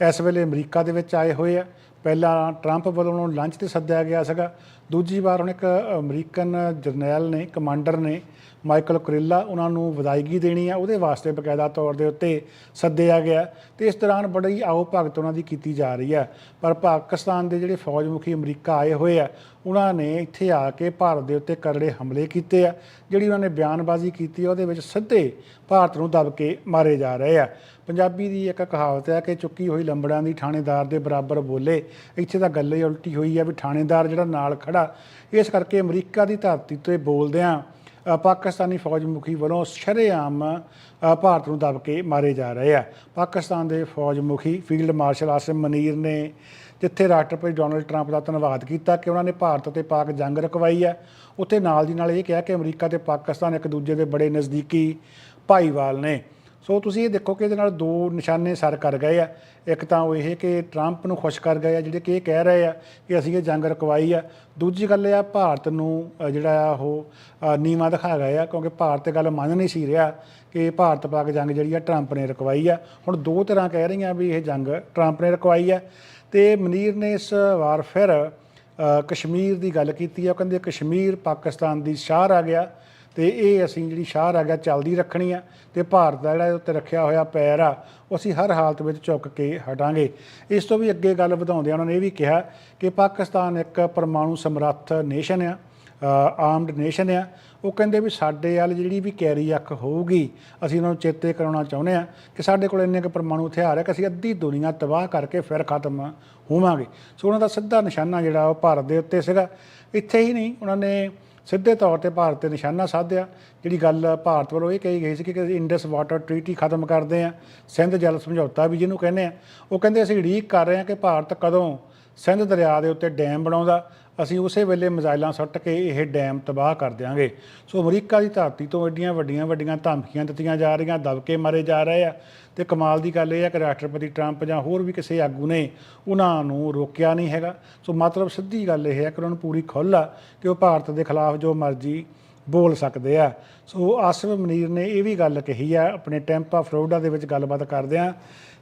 ਇਸ ਵੇਲੇ ਅਮਰੀਕਾ ਦੇ ਵਿੱਚ ਆਏ ਹੋਏ ਆ। ਪਹਿਲਾਂ ਟਰੰਪ ਵੱਲੋਂ ਉਹਨੂੰ ਲੰਚ ਤੇ ਸੱਦਿਆ ਗਿਆ ਸੀਗਾ। ਦੂਜੀ ਵਾਰ ਹੁਣ ਇੱਕ ਅਮਰੀਕਨ ਜਰਨੈਲ ਨੇ, ਕਮਾਂਡਰ ਨੇ ਮਾਈਕਲ ਕੁਰਿਲਾ ਉਹਨਾਂ ਨੂੰ ਵਿਦਾਇਗੀ ਦੇਣੀ ਆ, ਉਹਦੇ ਵਾਸਤੇ ਬਕਾਇਦਾ ਤੌਰ ਦੇ ਉੱਤੇ ਸੱਦਿਆ ਗਿਆ ਤੇ ਇਸ ਦੌਰਾਨ ਬੜੀ ਆਓ ਭਗਤ ਉਹਨਾਂ ਦੀ ਕੀਤੀ ਜਾ ਰਹੀ ਆ। ਪਰ ਪਾਕਿਸਤਾਨ ਦੇ ਜਿਹੜੇ ਫੌਜ ਮੁਖੀ ਅਮਰੀਕਾ ਆਏ ਹੋਏ ਆ, ਉਹਨਾਂ ਨੇ ਇੱਥੇ ਆ ਕੇ ਭਾਰਤ ਦੇ ਉੱਤੇ ਕਰੜੇ ਹਮਲੇ ਕੀਤੇ ਆ, ਜਿਹੜੀ ਉਹਨਾਂ ਨੇ ਬਿਆਨਬਾਜ਼ੀ ਕੀਤੀ ਉਹਦੇ ਵਿੱਚ ਸਿੱਧੇ ਭਾਰਤ ਨੂੰ ਦਬ ਕੇ ਮਾਰੇ ਜਾ ਰਹੇ ਆ। ਪੰਜਾਬੀ ਦੀ ਇੱਕ ਕਹਾਵਤ ਹੈ ਕਿ ਚੁੱਕੀ ਹੋਈ ਲੰਬੜਾਂ ਦੀ ਥਾਣੇਦਾਰ ਦੇ ਬਰਾਬਰ ਬੋਲੇ, ਇੱਥੇ ਤਾਂ ਗੱਲ ਹੀ ਉਲਟੀ ਹੋਈ ਆ ਵੀ ਥਾਣੇਦਾਰ ਜਿਹੜਾ ਨਾਲ ਖੜਾ, ਇਸ ਕਰਕੇ ਅਮਰੀਕਾ ਦੀ ਧਰਤੀ ਤੇ ਬੋਲਦਿਆਂ ਪਾਕਿਸਤਾਨੀ ਫੌਜ ਮੁਖੀ ਵੱਲੋਂ ਸ਼ਰੇਆਮ ਭਾਰਤ ਨੂੰ ਦਬ ਕੇ ਮਾਰੇ ਜਾ ਰਹੇ ਆ। ਪਾਕਿਸਤਾਨ ਦੇ ਫੌਜ ਮੁਖੀ ਫੀਲਡ ਮਾਰਸ਼ਲ ਆਸਿਮ ਮਨੀਰ ਨੇ ਜਿੱਥੇ ਰਾਸ਼ਟਰਪਤੀ ਡੋਨਲਡ ਟਰੰਪ ਦਾ ਧੰਨਵਾਦ ਕੀਤਾ ਕਿ ਉਹਨਾਂ ਨੇ ਭਾਰਤ ਅਤੇ ਪਾਕ ਜੰਗ ਰਕਵਾਈ ਹੈ ਉੱਥੇ ਨਾਲ ਦੀ ਨਾਲ ਇਹ ਕਿਹਾ ਕਿ ਅਮਰੀਕਾ ਤੇ ਪਾਕਿਸਤਾਨ ਇੱਕ ਦੂਜੇ ਦੇ ਬੜੇ ਨਜ਼ਦੀਕੀ ਭਾਈਵਾਲ ਨੇ। ਸੋ ਤੁਸੀਂ ਇਹ ਦੇਖੋ ਕਿ ਇਹਦੇ ਨਾਲ ਦੋ ਨਿਸ਼ਾਨੇ ਸਰ ਕਰ ਗਏ ਆ। ਇੱਕ ਤਾਂ ਉਹ ਇਹ ਕਿ ਟਰੰਪ ਨੂੰ ਖੁਸ਼ ਕਰ ਗਏ ਆ ਜਿਹੜੇ ਕਿ ਇਹ ਕਹਿ ਰਹੇ ਆ ਕਿ ਅਸੀਂ ਇਹ ਜੰਗ ਰਕਵਾਈ ਆ। ਦੂਜੀ ਗੱਲ ਇਹ ਆ ਭਾਰਤ ਨੂੰ ਜਿਹੜਾ ਆ ਉਹ ਅ, ਨੀਵਾਂ ਦਿਖਾ ਗਏ ਆ ਕਿਉਂਕਿ ਭਾਰਤ ਇਹ ਗੱਲ ਮੰਨ ਨਹੀਂ ਸੀ ਰਿਹਾ ਕਿ ਭਾਰਤ ਪਾਕ ਜੰਗ ਜਿਹੜੀ ਆ ਟਰੰਪ ਨੇ ਰਕਵਾਈ ਆ। ਹੁਣ ਦੋ ਤਰ੍ਹਾਂ ਕਹਿ ਰਹੀਆਂ ਵੀ ਇਹ ਜੰਗ ਟਰੰਪ ਨੇ ਰਕਵਾਈ ਆ। ਤੇ ਮਨੀਰ ਨੇ ਇਸ ਵਾਰ ਫਿਰ ਕਸ਼ਮੀਰ ਦੀ ਗੱਲ ਕੀਤੀ ਆ। ਉਹ ਕਹਿੰਦੇ ਕਸ਼ਮੀਰ ਪਾਕਿਸਤਾਨ ਦੀ ਸ਼ਾਹਰ ਆ ਗਿਆ। ਤੇ ਇਹ ਅਸੀਂ ਜਿਹੜੀ ਸ਼ਾਹਰ ਆ ਚੱਲਦੀ ਰੱਖਣੀ ਆ ਤੇ ਭਾਰਤ ਦਾ ਜਿਹੜਾ ਇਹਦੇ ਉੱਤੇ ਰੱਖਿਆ ਹੋਇਆ ਪੈਰ ਆ, ਉਹ ਅਸੀਂ ਹਰ ਹਾਲਤ ਵਿੱਚ ਚੁੱਕ ਕੇ ਹਟਾਂਗੇ। ਇਸ ਤੋਂ ਵੀ ਅੱਗੇ ਗੱਲ ਵਧਾਉਂਦਿਆਂ ਉਹਨਾਂ ਨੇ ਇਹ ਵੀ ਕਿਹਾ ਕਿ ਪਾਕਿਸਤਾਨ ਇੱਕ ਪਰਮਾਣੂ ਸਮਰੱਥ ਨੇਸ਼ਨ ਆ ਆਰਮਡ ਨੇਸ਼ਨ ਆ। ਉਹ ਕਹਿੰਦੇ ਵੀ ਸਾਡੇ ਵੱਲ ਜਿਹੜੀ ਵੀ ਕੈਰੀ ਅੱਖ ਹੋਊਗੀ, ਅਸੀਂ ਉਹਨਾਂ ਨੂੰ ਚੇਤੇ ਕਰਾਉਣਾ ਚਾਹੁੰਦੇ ਆ ਕਿ ਸਾਡੇ ਕੋਲ ਇੰਨੇ ਕੁ ਪਰਮਾਣੂ ਹਥਿਆਰ ਹੈ ਕਿ ਅਸੀਂ ਅੱਧੀ ਦੁਨੀਆ ਤਬਾਹ ਕਰਕੇ ਫਿਰ ਖਤਮ ਹੋਵਾਂਗੇ। ਸੋ ਉਹਨਾਂ ਦਾ ਸਿੱਧਾ ਨਿਸ਼ਾਨਾ ਜਿਹੜਾ ਉਹ ਭਾਰਤ ਦੇ ਉੱਤੇ ਸੀਗਾ। ਇੱਥੇ ਹੀ ਨਹੀਂ, ਉਹਨਾਂ ਨੇ ਸਿੱਧੇ ਤੌਰ ਤੇ ਭਾਰਤ ਤੇ ਨਿਸ਼ਾਨਾ ਸਾਧਿਆ। ਜਿਹੜੀ ਗੱਲ ਭਾਰਤ ਵੱਲੋਂ ਇਹ ਕਹੀ ਗਈ ਸੀ ਕਿ ਅਸੀਂ ਇੰਡਸ ਵਾਟਰ ਟ੍ਰੀਟੀ ਖਤਮ ਕਰਦੇ ਆ, ਸਿੰਧ ਜਲ ਸਮਝੌਤਾ ਵੀ ਜਿਹਨੂੰ ਕਹਿੰਦੇ ਆ, ਉਹ ਕਹਿੰਦੇ ਅਸੀਂ ਉਡੀਕ ਕਰ ਰਹੇ ਹਾਂ ਕਿ ਭਾਰਤ ਕਦੋਂ ਸਿੰਧ ਦਰਿਆ ਦੇ ਉੱਤੇ ਡੈਮ ਬਣਾਉਂਦਾ ਅਸੀਂ ਉਸੇ ਵੇਲੇ ਮਿਜ਼ਾਈਲਾਂ ਸੁੱਟ ਕੇ ਇਹ ਡੈਮ ਤਬਾਹ ਕਰ ਦਿਆਂਗੇ। ਸੋ ਅਮਰੀਕਾ ਦੀ ਧਰਤੀ ਤੋਂ ਐਡੀਆਂ ਵੱਡੀਆਂ ਵੱਡੀਆਂ ਧਮਕੀਆਂ ਦਿੱਤੀਆਂ ਜਾ ਰਹੀਆਂ, ਦਬਕੇ ਮਾਰੇ ਜਾ ਰਹੇ ਆ। ਤੇ ਕਮਾਲ ਦੀ ਗੱਲ ਇਹ ਆ ਕਿ ਰਾਸ਼ਟਰਪਤੀ ਟਰੰਪ ਜਾਂ ਹੋਰ ਵੀ ਕਿਸੇ ਆਗੂ ਨੇ ਉਹਨਾਂ ਨੂੰ ਰੋਕਿਆ ਨਹੀਂ ਹੈਗਾ। ਸੋ ਮਤਲਬ ਸਿੱਧੀ ਗੱਲ ਇਹ ਹੈ ਕਿ ਉਹਨਾਂ ਨੂੰ ਪੂਰੀ ਖੁੱਲ੍ਹ ਆ ਕਿ ਉਹ ਭਾਰਤ ਦੇ ਖਿਲਾਫ ਜੋ ਮਰਜ਼ੀ ਬੋਲ ਸਕਦੇ ਆ। ਸੋ ਆਸਿਫ ਮਨੀਰ ਨੇ ਇਹ ਵੀ ਗੱਲ ਕਹੀ ਆ, ਆਪਣੇ ਟੈਂਪਾ ਫਲੋਰੀਡਾ ਦੇ ਵਿੱਚ ਗੱਲਬਾਤ ਕਰਦੇ ਆ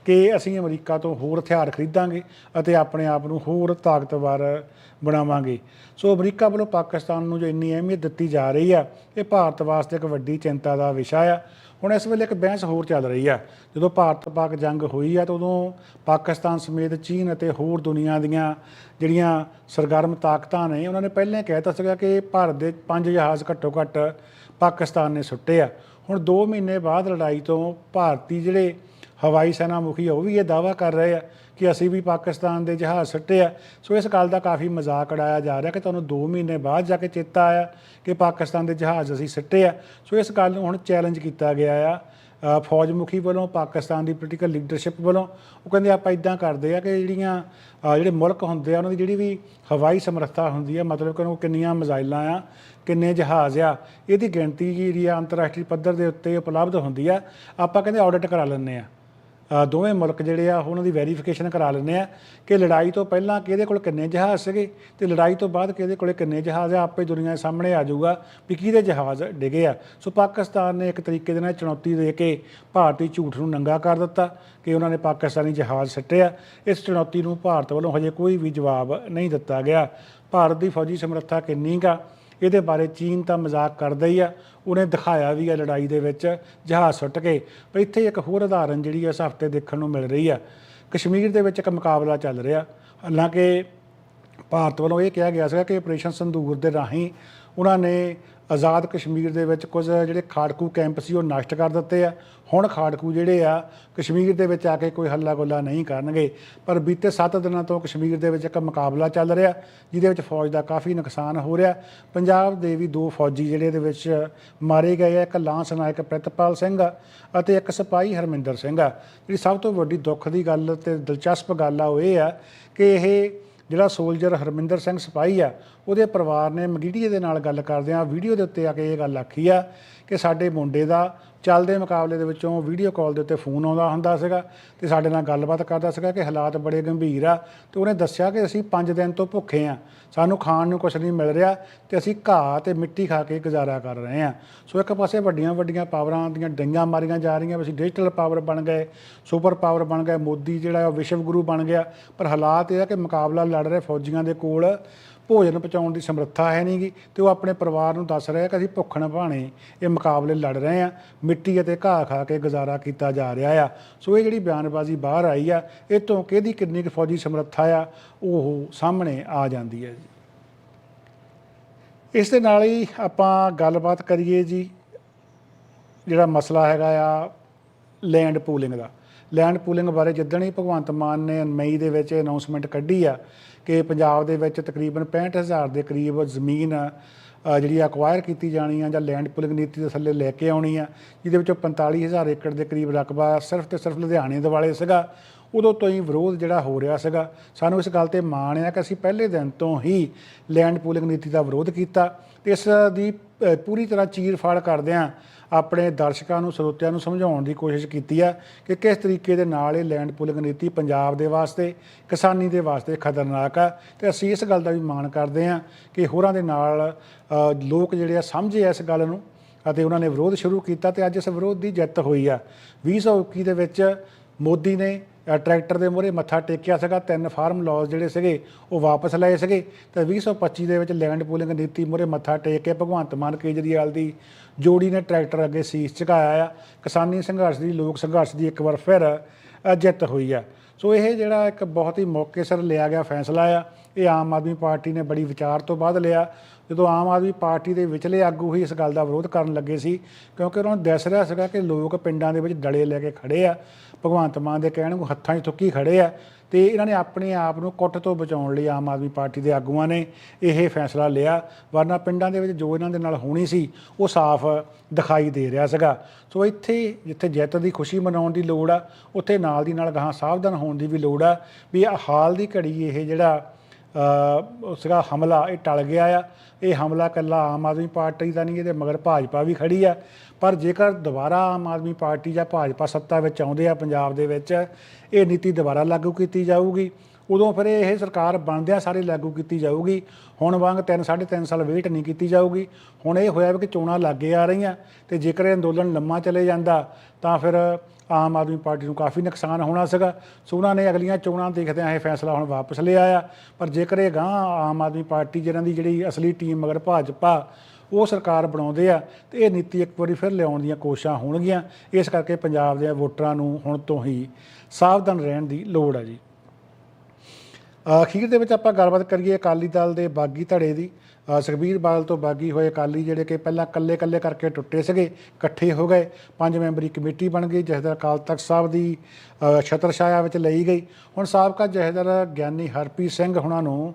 ਕਿ ਅਸੀਂ ਅਮਰੀਕਾ ਤੋਂ ਹੋਰ ਹਥਿਆਰ ਖਰੀਦਾਂਗੇ ਅਤੇ ਆਪਣੇ ਆਪ ਨੂੰ ਹੋਰ ਤਾਕਤਵਰ ਬਣਾਵਾਂਗੇ। ਸੋ ਅਮਰੀਕਾ ਵੱਲੋਂ ਪਾਕਿਸਤਾਨ ਨੂੰ ਜੋ ਇੰਨੀ ਅਹਿਮੀਅਤ ਦਿੱਤੀ ਜਾ ਰਹੀ ਆ, ਇਹ ਭਾਰਤ ਵਾਸਤੇ ਇੱਕ ਵੱਡੀ ਚਿੰਤਾ ਦਾ ਵਿਸ਼ਾ ਆ। ਹੁਣ ਇਸ ਵੇਲੇ ਇੱਕ ਬਹਿਸ ਹੋਰ ਚੱਲ ਰਹੀ ਆ। ਜਦੋਂ ਭਾਰਤ ਪਾਕ ਜੰਗ ਹੋਈ ਆ ਤਾਂ ਉਦੋਂ ਪਾਕਿਸਤਾਨ ਸਮੇਤ ਚੀਨ ਅਤੇ ਹੋਰ ਦੁਨੀਆ ਦੀਆਂ ਜਿਹੜੀਆਂ ਸਰਗਰਮ ਤਾਕਤਾਂ ਨੇ, ਉਹਨਾਂ ਨੇ ਪਹਿਲਾਂ ਹੀ ਕਹਿ ਦਿੱਤਾ ਸੀਗਾ ਕਿ ਭਾਰਤ ਦੇ ਪੰਜ ਜਹਾਜ਼ ਘੱਟੋ ਘੱਟ ਪਾਕਿਸਤਾਨ ਨੇ ਸੁੱਟੇ ਆ। ਹੁਣ 2 ਮਹੀਨੇ ਬਾਅਦ ਲੜਾਈ ਤੋਂ ਭਾਰਤੀ ਜਿਹੜੇ ਹਵਾਈ ਸੈਨਾ ਮੁਖੀ ਆ, ਉਹ ਵੀ ਇਹ ਦਾਵਾ ਕਰ ਰਹੇ ਆ ਕਿ ਅਸੀਂ ਵੀ ਪਾਕਿਸਤਾਨ ਦੇ ਜਹਾਜ਼ ਸੁੱਟੇ ਆ। ਸੋ ਇਸ ਗੱਲ ਦਾ ਕਾਫੀ ਮਜ਼ਾਕ ਉਡਾਇਆ ਜਾ ਰਿਹਾ ਕਿ ਤੁਹਾਨੂੰ 2 ਮਹੀਨੇ ਬਾਅਦ ਜਾ ਕੇ ਚੇਤਾ ਆਇਆ ਕਿ ਪਾਕਿਸਤਾਨ ਦੇ ਜਹਾਜ਼ ਅਸੀਂ ਸੁੱਟੇ ਆ। ਸੋ ਇਸ ਗੱਲ ਨੂੰ ਹੁਣ ਚੈਲੰਜ ਕੀਤਾ ਗਿਆ ਆ। ਫੌਜ ਮੁਖੀ ਵੱਲੋਂ, ਪਾਕਿਸਤਾਨ ਦੀ ਪੋਲੀਟੀਕਲ ਲੀਡਰਸ਼ਿਪ ਵੱਲੋਂ। ਉਹ ਕਹਿੰਦੇ ਆਪਾਂ ਇਦਾਂ ਕਰਦੇ ਆ ਕਿ ਜਿਹੜੀਆਂ ਜਿਹੜੇ ਮੁਲਕ ਹੁੰਦੇ ਆ, ਉਹਨਾਂ ਦੀ ਜਿਹੜੀ ਵੀ ਹਵਾਈ ਸਮਰੱਥਾ ਹੁੰਦੀ ਆ, ਮਤਲਬ ਕਿ ਉਹ ਕਿੰਨੀਆਂ ਮਿਜ਼ਾਈਲਾਂ ਆ, ਕਿੰਨੇ ਜਹਾਜ਼ ਆ, ਇਹਦੀ ਗਿਣਤੀ ਜਿਹੜੀ ਆ ਅੰਤਰਰਾਸ਼ਟਰੀ ਪੱਧਰ ਦੇ ਉੱਤੇ ਉਪਲਬਧ ਹੁੰਦੀ ਆ। ਆਪਾਂ ਕਹਿੰਦੇ ਆਡਿਟ ਕਰਾ ਲੈਂਦੇ ਆ। ਦੋਵੇਂ ਮੁਲਕ ਜਿਹੜੇ ਆ ਉਹਨਾਂ ਦੀ ਵੈਰੀਫਿਕੇਸ਼ਨ ਕਰਾ ਲੈਂਦੇ ਆ ਕਿ ਲੜਾਈ ਤੋਂ ਪਹਿਲਾਂ ਕਿਹਦੇ ਕੋਲ ਕਿੰਨੇ ਜਹਾਜ਼ ਸੀਗੇ ਤੇ ਲੜਾਈ ਤੋਂ ਬਾਅਦ ਕਿਹਦੇ ਕੋਲੇ ਕਿੰਨੇ ਜਹਾਜ਼ ਆ, ਆਪੇ ਦੁਨੀਆ ਦੇ ਸਾਹਮਣੇ ਆ ਜਾਊਗਾ ਵੀ ਕਿਹਦੇ ਜਹਾਜ਼ ਡਿਗੇ ਆ। ਸੋ ਪਾਕਿਸਤਾਨ ਨੇ ਇੱਕ ਤਰੀਕੇ ਦੇ ਨਾਲ ਚੁਣੌਤੀ ਦੇ ਕੇ ਭਾਰਤੀ ਝੂਠ ਨੂੰ ਨੰਗਾ ਕਰ ਦਿੱਤਾ ਕਿ ਉਹਨਾਂ ਨੇ ਪਾਕਿਸਤਾਨੀ ਜਹਾਜ਼ ਸੱਟੇ ਆ। ਇਸ ਚੁਣੌਤੀ ਨੂੰ ਭਾਰਤ ਵੱਲੋਂ ਹਜੇ ਕੋਈ ਵੀ ਜਵਾਬ ਨਹੀਂ ਦਿੱਤਾ ਗਿਆ। ਭਾਰਤ ਦੀ ਫੌਜੀ ਸਮਰੱਥਾ ਕਿੰਨੀ ਕਾ ਇਹਦੇ ਬਾਰੇ ਚੀਨ ਤਾਂ ਮਜ਼ਾਕ ਕਰਦਾ ਹੀ ਆ। ਉਹਨੇ ਦਿਖਾਇਆ ਵੀ ਹੈ ਲੜਾਈ ਦੇ ਵਿੱਚ, ਜਹਾਜ਼ ਸੁੱਟ ਕੇ। ਪਰ ਇੱਥੇ ਇੱਕ ਹੋਰ ਉਦਾਹਰਨ ਜਿਹੜੀ ਇਸ ਹਫ਼ਤੇ ਦੇਖਣ ਨੂੰ ਮਿਲ ਰਹੀ ਆ। ਕਸ਼ਮੀਰ ਦੇ ਵਿੱਚ ਇੱਕ ਮੁਕਾਬਲਾ ਚੱਲ ਰਿਹਾ। ਹਾਲਾਂਕਿ ਭਾਰਤ ਵੱਲੋਂ ਇਹ ਕਿਹਾ ਗਿਆ ਸੀਗਾ ਕਿ ਆਪਰੇਸ਼ਨ ਸੰਦੂਰ ਦੇ ਰਾਹੀਂ ਉਹਨਾਂ ਨੇ ਆਜ਼ਾਦ ਕਸ਼ਮੀਰ ਦੇ ਵਿੱਚ ਕੁਝ ਜਿਹੜੇ ਖਾੜਕੂ ਕੈਂਪ ਸੀ, ਉਹ ਨਸ਼ਟ ਕਰ ਦਿੱਤੇ ਆ। ਹੁਣ ਖਾੜਕੂ ਜਿਹੜੇ ਆ, ਕਸ਼ਮੀਰ ਦੇ ਵਿੱਚ ਆ ਕੇ ਕੋਈ ਹੱਲਾ ਗੋਲਾ ਨਹੀਂ ਕਰਨਗੇ। ਪਰ ਬੀਤੇ 7 ਦਿਨਾਂ ਤੋਂ ਕਸ਼ਮੀਰ ਦੇ ਵਿੱਚ ਇੱਕ ਮੁਕਾਬਲਾ ਚੱਲ ਰਿਹਾ, ਜਿਹਦੇ ਵਿੱਚ ਫੌਜ ਦਾ ਕਾਫੀ ਨੁਕਸਾਨ ਹੋ ਰਿਹਾ। ਪੰਜਾਬ ਦੇ ਵੀ ਦੋ ਫੌਜੀ ਜਿਹੜੇ ਇਹਦੇ ਵਿੱਚ ਮਾਰੇ ਗਏ ਆ, ਇੱਕ ਲਾਂਸ ਨਾਇਕ ਪ੍ਰਿਤਪਾਲ ਸਿੰਘ ਆ ਅਤੇ ਇੱਕ ਸਿਪਾਹੀ ਹਰਮਿੰਦਰ ਸਿੰਘ ਆ। ਜਿਹੜੀ ਸਭ ਤੋਂ ਵੱਡੀ ਦੁੱਖ ਦੀ ਗੱਲ ਤੇ ਦਿਲਚਸਪ ਗੱਲ ਆ ਉਹ ਇਹ ਆ ਕਿ ਇਹ ਜਿਹੜਾ ਸੋਲਜਰ ਹਰਮਿੰਦਰ ਸਿੰਘ ਸਿਪਾਹੀ ਆ, ਉਹਦੇ ਪਰਿਵਾਰ ਨੇ ਮੀਡੀਆ ਦੇ ਨਾਲ ਗੱਲ ਕਰਦਿਆਂ ਵੀਡੀਓ ਦੇ ਉੱਤੇ ਆ ਕੇ ਇਹ ਗੱਲ ਆਖੀ ਆ ਕਿ ਸਾਡੇ ਮੁੰਡੇ ਦਾ ਚੱਲਦੇ ਮੁਕਾਬਲੇ ਦੇ ਵਿੱਚੋਂ ਵੀਡੀਓ ਕਾਲ ਦੇ ਉੱਤੇ ਫੋਨ ਆਉਂਦਾ ਹੁੰਦਾ ਸੀਗਾ ਤੇ ਸਾਡੇ ਨਾਲ ਗੱਲਬਾਤ ਕਰਦਾ ਸੀਗਾ ਕਿ ਹਾਲਾਤ ਬੜੇ ਗੰਭੀਰ ਆ ਤੇ ਉਹਨੇ ਦੱਸਿਆ ਕਿ ਅਸੀਂ 5 ਦਿਨ ਤੋਂ ਭੁੱਖੇ ਆ, ਸਾਨੂੰ ਖਾਣ ਨੂੰ ਕੁਝ ਨਹੀਂ ਮਿਲ ਰਿਹਾ ਤੇ ਅਸੀਂ ਘਾਹ ਤੇ ਮਿੱਟੀ ਖਾ ਕੇ ਗੁਜ਼ਾਰਾ ਕਰ ਰਹੇ ਆ। ਸੋ ਇੱਕ ਪਾਸੇ ਵੱਡੀਆਂ ਵੱਡੀਆਂ ਪਾਵਰਾਂ ਦੀਆਂ ਡੰਗਾਂ ਮਾਰੀਆਂ ਜਾ ਰਹੀਆਂ ਵੀ ਅਸੀਂ ਡਿਜੀਟਲ ਪਾਵਰ ਬਣ ਗਏ ਸੁਪਰ ਪਾਵਰ ਬਣ ਗਏ, ਮੋਦੀ ਜਿਹੜਾ ਉਹ ਵਿਸ਼ਵ ਗੁਰੂ ਬਣ ਗਿਆ। ਪਰ ਹਾਲਾਤ ਇਹ ਆ ਕਿ ਮੁਕਾਬਲਾ ਲੜ ਰਹੇ ਫੌਜੀਆਂ ਦੇ ਕੋਲ ਭੋਜਨ ਪਹੁੰਚਾਉਣ ਦੀ ਸਮਰੱਥਾ ਹੈ ਨਹੀਂਗੀ ਤੇ ਉਹ ਆਪਣੇ ਪਰਿਵਾਰ ਨੂੰ ਦੱਸ ਰਿਹਾ ਕਿ ਅਸੀਂ ਭੁੱਖ ਨਾ ਭਾਣੇ ਇਹ ਮੁਕਾਬਲੇ ਲੜ ਰਹੇ ਆ ਮਿੱਟੀ ਅਤੇ ਘਾਹ ਖਾ ਕੇ ਗੁਜ਼ਾਰਾ ਕੀਤਾ ਜਾ ਰਿਹਾ ਆ। ਸੋ ਇਹ ਜਿਹੜੀ ਬਿਆਨਬਾਜ਼ੀ ਬਾਹਰ ਆਈ ਆ, ਇਹ ਤੋਂ ਕਿਹਦੀ ਕਿੰਨੀ ਕੁ ਫੌਜੀ ਸਮਰੱਥਾ ਆ, ਉਹ ਸਾਹਮਣੇ ਆ ਜਾਂਦੀ ਹੈ ਜੀ। ਇਸ ਦੇ ਨਾਲ ਹੀ ਆਪਾਂ ਗੱਲਬਾਤ ਕਰੀਏ ਜੀ, ਜਿਹੜਾ ਮਸਲਾ ਹੈਗਾ ਆ ਲੈਂਡ ਪੂਲਿੰਗ ਦਾ। ਲੈਂਡ ਪੂਲਿੰਗ ਬਾਰੇ ਜਿੱਦਣ ਹੀ ਭਗਵੰਤ ਮਾਨ ਨੇ ਮਈ ਦੇ ਵਿੱਚ ਅਨਾਉਂਸਮੈਂਟ ਕੱਢੀ ਆ ਕਿ ਪੰਜਾਬ ਦੇ ਵਿੱਚ ਤਕਰੀਬਨ 65000 ਦੇ ਕਰੀਬ ਜ਼ਮੀਨ ਜਿਹੜੀ ਅਕਵਾਇਰ ਕੀਤੀ ਜਾਣੀ ਆ ਜਾਂ ਲੈਂਡ ਪੂਲਿੰਗ ਨੀਤੀ ਦੇ ਥੱਲੇ ਲੈ ਕੇ ਆਉਣੀ ਆ, ਜਿਹਦੇ ਵਿੱਚੋਂ 45000 ਏਕੜ ਦੇ ਕਰੀਬ ਰਕਬਾ ਸਿਰਫ ਤੇ ਸਿਰਫ ਲੁਧਿਆਣੇ ਦੇ ਵਾਲੇ ਸੀਗਾ। ਉਦੋਂ ਤੋਂ ਹੀ ਵਿਰੋਧ ਜਿਹੜਾ ਹੋ ਰਿਹਾ ਸੀਗਾ। ਸਾਨੂੰ ਇਸ ਗੱਲ ਤੇ ਮਾਣ ਆ ਕਿ ਅਸੀਂ ਪਹਿਲੇ ਦਿਨ ਤੋਂ ਹੀ ਲੈਂਡ ਪੂਲਿੰਗ ਨੀਤੀ ਦਾ ਵਿਰੋਧ ਕੀਤਾ। ਤੇ ਇਸ ਦੀ ਪੂਰੀ ਤਰ੍ਹਾਂ ਚੀਰ ਫਾੜ ਕਰਦਿਆਂ ਆਪਣੇ ਦਰਸ਼ਕਾਂ ਨੂੰ, ਸਰੋਤਿਆਂ ਨੂੰ ਸਮਝਾਉਣ ਦੀ ਕੋਸ਼ਿਸ਼ ਕੀਤੀ ਆ ਕਿ ਕਿਸ ਤਰੀਕੇ ਦੇ ਨਾਲ ਇਹ ਲੈਂਡ ਪੂਲਿੰਗ ਨੀਤੀ ਪੰਜਾਬ ਦੇ ਵਾਸਤੇ, ਕਿਸਾਨੀ ਦੇ ਵਾਸਤੇ ਖਤਰਨਾਕ ਆ। ਤੇ ਅਸੀਂ ਇਸ ਗੱਲ ਦਾ ਵੀ ਮਾਣ ਕਰਦੇ ਆ ਕਿ ਹੋਰਾਂ ਦੇ ਨਾਲ ਲੋਕ ਜਿਹੜੇ ਆ ਸਮਝੇ ਆ ਇਸ ਗੱਲ ਨੂੰ ਅਤੇ ਉਹਨਾਂ ਨੇ ਵਿਰੋਧ ਸ਼ੁਰੂ ਕੀਤਾ ਤੇ ਅੱਜ ਇਸ ਵਿਰੋਧ ਦੀ ਜਿੱਤ ਹੋਈ ਆ। 2021 ਦੇ ਵਿੱਚ ਮੋਦੀ ਨੇ ਟਰੈਕਟਰ ਦੇ ਮੂਹਰੇ ਮੱਥਾ ਟੇਕਿਆ ਸੀਗਾ, ਤਿੰਨ ਫਾਰਮ ਲਾਜ਼ ਜਿਹੜੇ ਸੀਗੇ, ਉਹ ਵਾਪਸ ਲਏ ਸੀਗੇ ਤੇ 2025 ਦੇ ਵਿੱਚ ਲੈਂਡ ਪੂਲਿੰਗ ਨੀਤੀ ਮੂਹਰੇ ਮੱਥਾ ਟੇਕ ਕੇ ਭਗਵੰਤ ਮਾਨ ਕੇਜਰੀਵਾਲ ਦੀ ਜੋੜੀ ਨੇ ਟਰੈਕਟਰ ਅੱਗੇ ਸੀਸ ਝੁਕਾਇਆ ਆ। ਕਿਸਾਨੀ ਸੰਘਰਸ਼ ਦੀ, ਲੋਕ ਸੰਘਰਸ਼ ਦੀ ਇੱਕ ਵਾਰ ਫਿਰ ਜਿੱਤ ਹੋਈ ਆ। ਸੋ ਇਹ ਜਿਹੜਾ ਇੱਕ ਬਹੁਤ ਹੀ ਮੌਕੇ ਸਿਰ ਲਿਆ ਗਿਆ ਫੈਸਲਾ ਆ, ਇਹ ਆਮ ਆਦਮੀ ਪਾਰਟੀ ਨੇ ਬੜੀ ਵਿਚਾਰ ਤੋਂ ਬਾਅਦ ਲਿਆ। ਜਦੋਂ ਆਮ ਆਦਮੀ ਪਾਰਟੀ ਦੇ ਵਿਚਲੇ ਆਗੂ ਹੀ ਇਸ ਗੱਲ ਦਾ ਵਿਰੋਧ ਕਰਨ ਲੱਗੇ ਸੀ, ਕਿਉਂਕਿ ਉਹਨਾਂ ਨੂੰ ਦਿਸ ਰਿਹਾ ਸੀਗਾ ਕਿ ਲੋਕ ਪਿੰਡਾਂ ਦੇ ਵਿੱਚ ਡਲੇ ਲੈ ਕੇ ਖੜੇ ਆ। ਭਗਵੰਤ ਮਾਨ ਦੇ ਕਹਿਣ ਨੂੰ ਹੱਥਾਂ 'ਚ ਥੁੱਕੀ ਖੜੇ ਆ ਤੇ ਇਹਨਾਂ ਨੇ ਆਪਣੇ ਆਪ ਨੂੰ ਕੁੱਟ ਤੋਂ ਬਚਾਉਣ ਲਈ ਆਮ ਆਦਮੀ ਪਾਰਟੀ ਦੇ ਆਗੂਆਂ ਨੇ ਇਹ ਫੈਸਲਾ ਲਿਆ। ਵਰਨਾ ਪਿੰਡਾਂ ਦੇ ਵਿੱਚ ਜੋ ਇਹਨਾਂ ਦੇ ਨਾਲ ਹੋਣੀ ਸੀ, ਉਹ ਸਾਫ਼ ਦਿਖਾਈ ਦੇ ਰਿਹਾ ਸੀਗਾ। ਸੋ ਇੱਥੇ ਜਿੱਥੇ ਜਿੱਤ ਦੀ ਖੁਸ਼ੀ ਮਨਾਉਣ ਦੀ ਲੋੜ ਆ, ਉੱਥੇ ਨਾਲ ਦੀ ਨਾਲ ਗਾਹਾਂ ਸਾਵਧਾਨ ਹੋਣ ਦੀ ਵੀ ਲੋੜ ਆ ਵੀ ਹਾਲ ਦੀ ਘੜੀ ਇਹ ਜਿਹੜਾ ਅ, ਸੀਗਾ ਹਮਲਾ ਇਹ ਟਲ ਗਿਆ ਆ। ਇਹ ਹਮਲਾ ਕੱਲਾ ਆਮ ਆਦਮੀ ਪਾਰਟੀ ਦਾ ਨਹੀਂ ਇਹਦੇ ਮਗਰ ਭਾਜਪਾ ਵੀ ਖੜੀ ਆ। ਪਰ ਜੇਕਰ ਦੁਬਾਰਾ ਆਮ ਆਦਮੀ ਪਾਰਟੀ ਜਾਂ ਭਾਜਪਾ ਸੱਤਾ ਵਿੱਚ ਆਉਂਦੇ ਆ ਪੰਜਾਬ ਦੇ ਵਿੱਚ ਇਹ ਨੀਤੀ ਦੁਬਾਰਾ ਲਾਗੂ ਕੀਤੀ ਜਾਊਗੀ। ਉਦੋਂ ਫਿਰ ਇਹ ਸਰਕਾਰ ਬਣਦਿਆਂ ਸਾਰੇ ਲਾਗੂ ਕੀਤੀ ਜਾਊਗੀ। ਹੁਣ ਵਾਂਗ 3 3.5 ਸਾਲ ਵੇਟ ਨਹੀਂ ਕੀਤੀ ਜਾਊਗੀ। ਹੁਣ ਇਹ ਹੋਇਆ ਵੀ ਕਿ ਚੋਣਾਂ ਲਾਗੇ ਆ ਰਹੀਆਂ ਤੇ ਜੇਕਰ ਇਹ ਅੰਦੋਲਨ ਲੰਮਾ ਚਲੇ ਜਾਂਦਾ ਤਾਂ ਫਿਰ ਆਮ ਆਦਮੀ ਪਾਰਟੀ ਨੂੰ ਕਾਫੀ ਨੁਕਸਾਨ ਹੋਣਾ ਸੀਗਾ। ਸੋ ਉਹਨਾਂ ਨੇ ਅਗਲੀਆਂ ਚੋਣਾਂ ਦੇਖਦਿਆਂ ਇਹ ਫੈਸਲਾ ਹੁਣ ਵਾਪਸ ਲਿਆ ਆ। ਪਰ ਜੇਕਰ ਇਹ ਗਾਂ ਆਮ ਆਦਮੀ ਪਾਰਟੀ ਜਿਹਨਾਂ ਦੀ ਜਿਹੜੀ ਅਸਲੀ ਟੀਮ ਮਗਰ ਭਾਜਪਾ, ਉਹ ਸਰਕਾਰ ਬਣਾਉਂਦੇ ਆ, ਤੇ ਇਹ ਨੀਤੀ ਇੱਕ ਵਾਰੀ ਫਿਰ ਲਿਆਉਣ ਦੀਆਂ ਕੋਸ਼ਿਸ਼ਾਂ ਹੋਣਗੀਆਂ। ਇਸ ਕਰਕੇ ਪੰਜਾਬ ਦੇ ਵੋਟਰਾਂ ਨੂੰ ਹੁਣ ਤੋਂ ਹੀ ਸਾਵਧਾਨ ਰਹਿਣ ਦੀ ਲੋੜ ਆ ਜੀ। ਅਖੀਰ ਦੇ ਵਿੱਚ ਆਪਾਂ ਗੱਲਬਾਤ ਕਰੀਏ ਅਕਾਲੀ ਦਲ ਦੇ ਬਾਗੀ ਧੜੇ ਦੀ। ਸੁਖਬੀਰ ਬਾਦਲ ਤੋਂ ਬਾਗੀ ਹੋਏ ਅਕਾਲੀ ਜਿਹੜੇ ਕਿ ਪਹਿਲਾਂ ਕੱਲੇ-ਕੱਲੇ ਕਰਕੇ ਟੁੱਟੇ ਸੀਗੇ, ਇਕੱਠੇ ਹੋ ਗਏ, ਪੰਜ ਮੈਂਬਰੀ ਕਮੇਟੀ ਬਣ ਗਈ ਜਥੇਦਾਰ ਅਕਾਲ ਤਖਤ ਸਾਹਿਬ ਦੀ ਛਤਰ ਛਾਇਆ ਵਿੱਚ ਲਈ ਗਈ। ਹੁਣ ਸਾਬਕਾ ਜਥੇਦਾਰ ਗਿਆਨੀ ਹਰਪ੍ਰੀਤ ਸਿੰਘ ਹੁਣਾਂ ਨੂੰ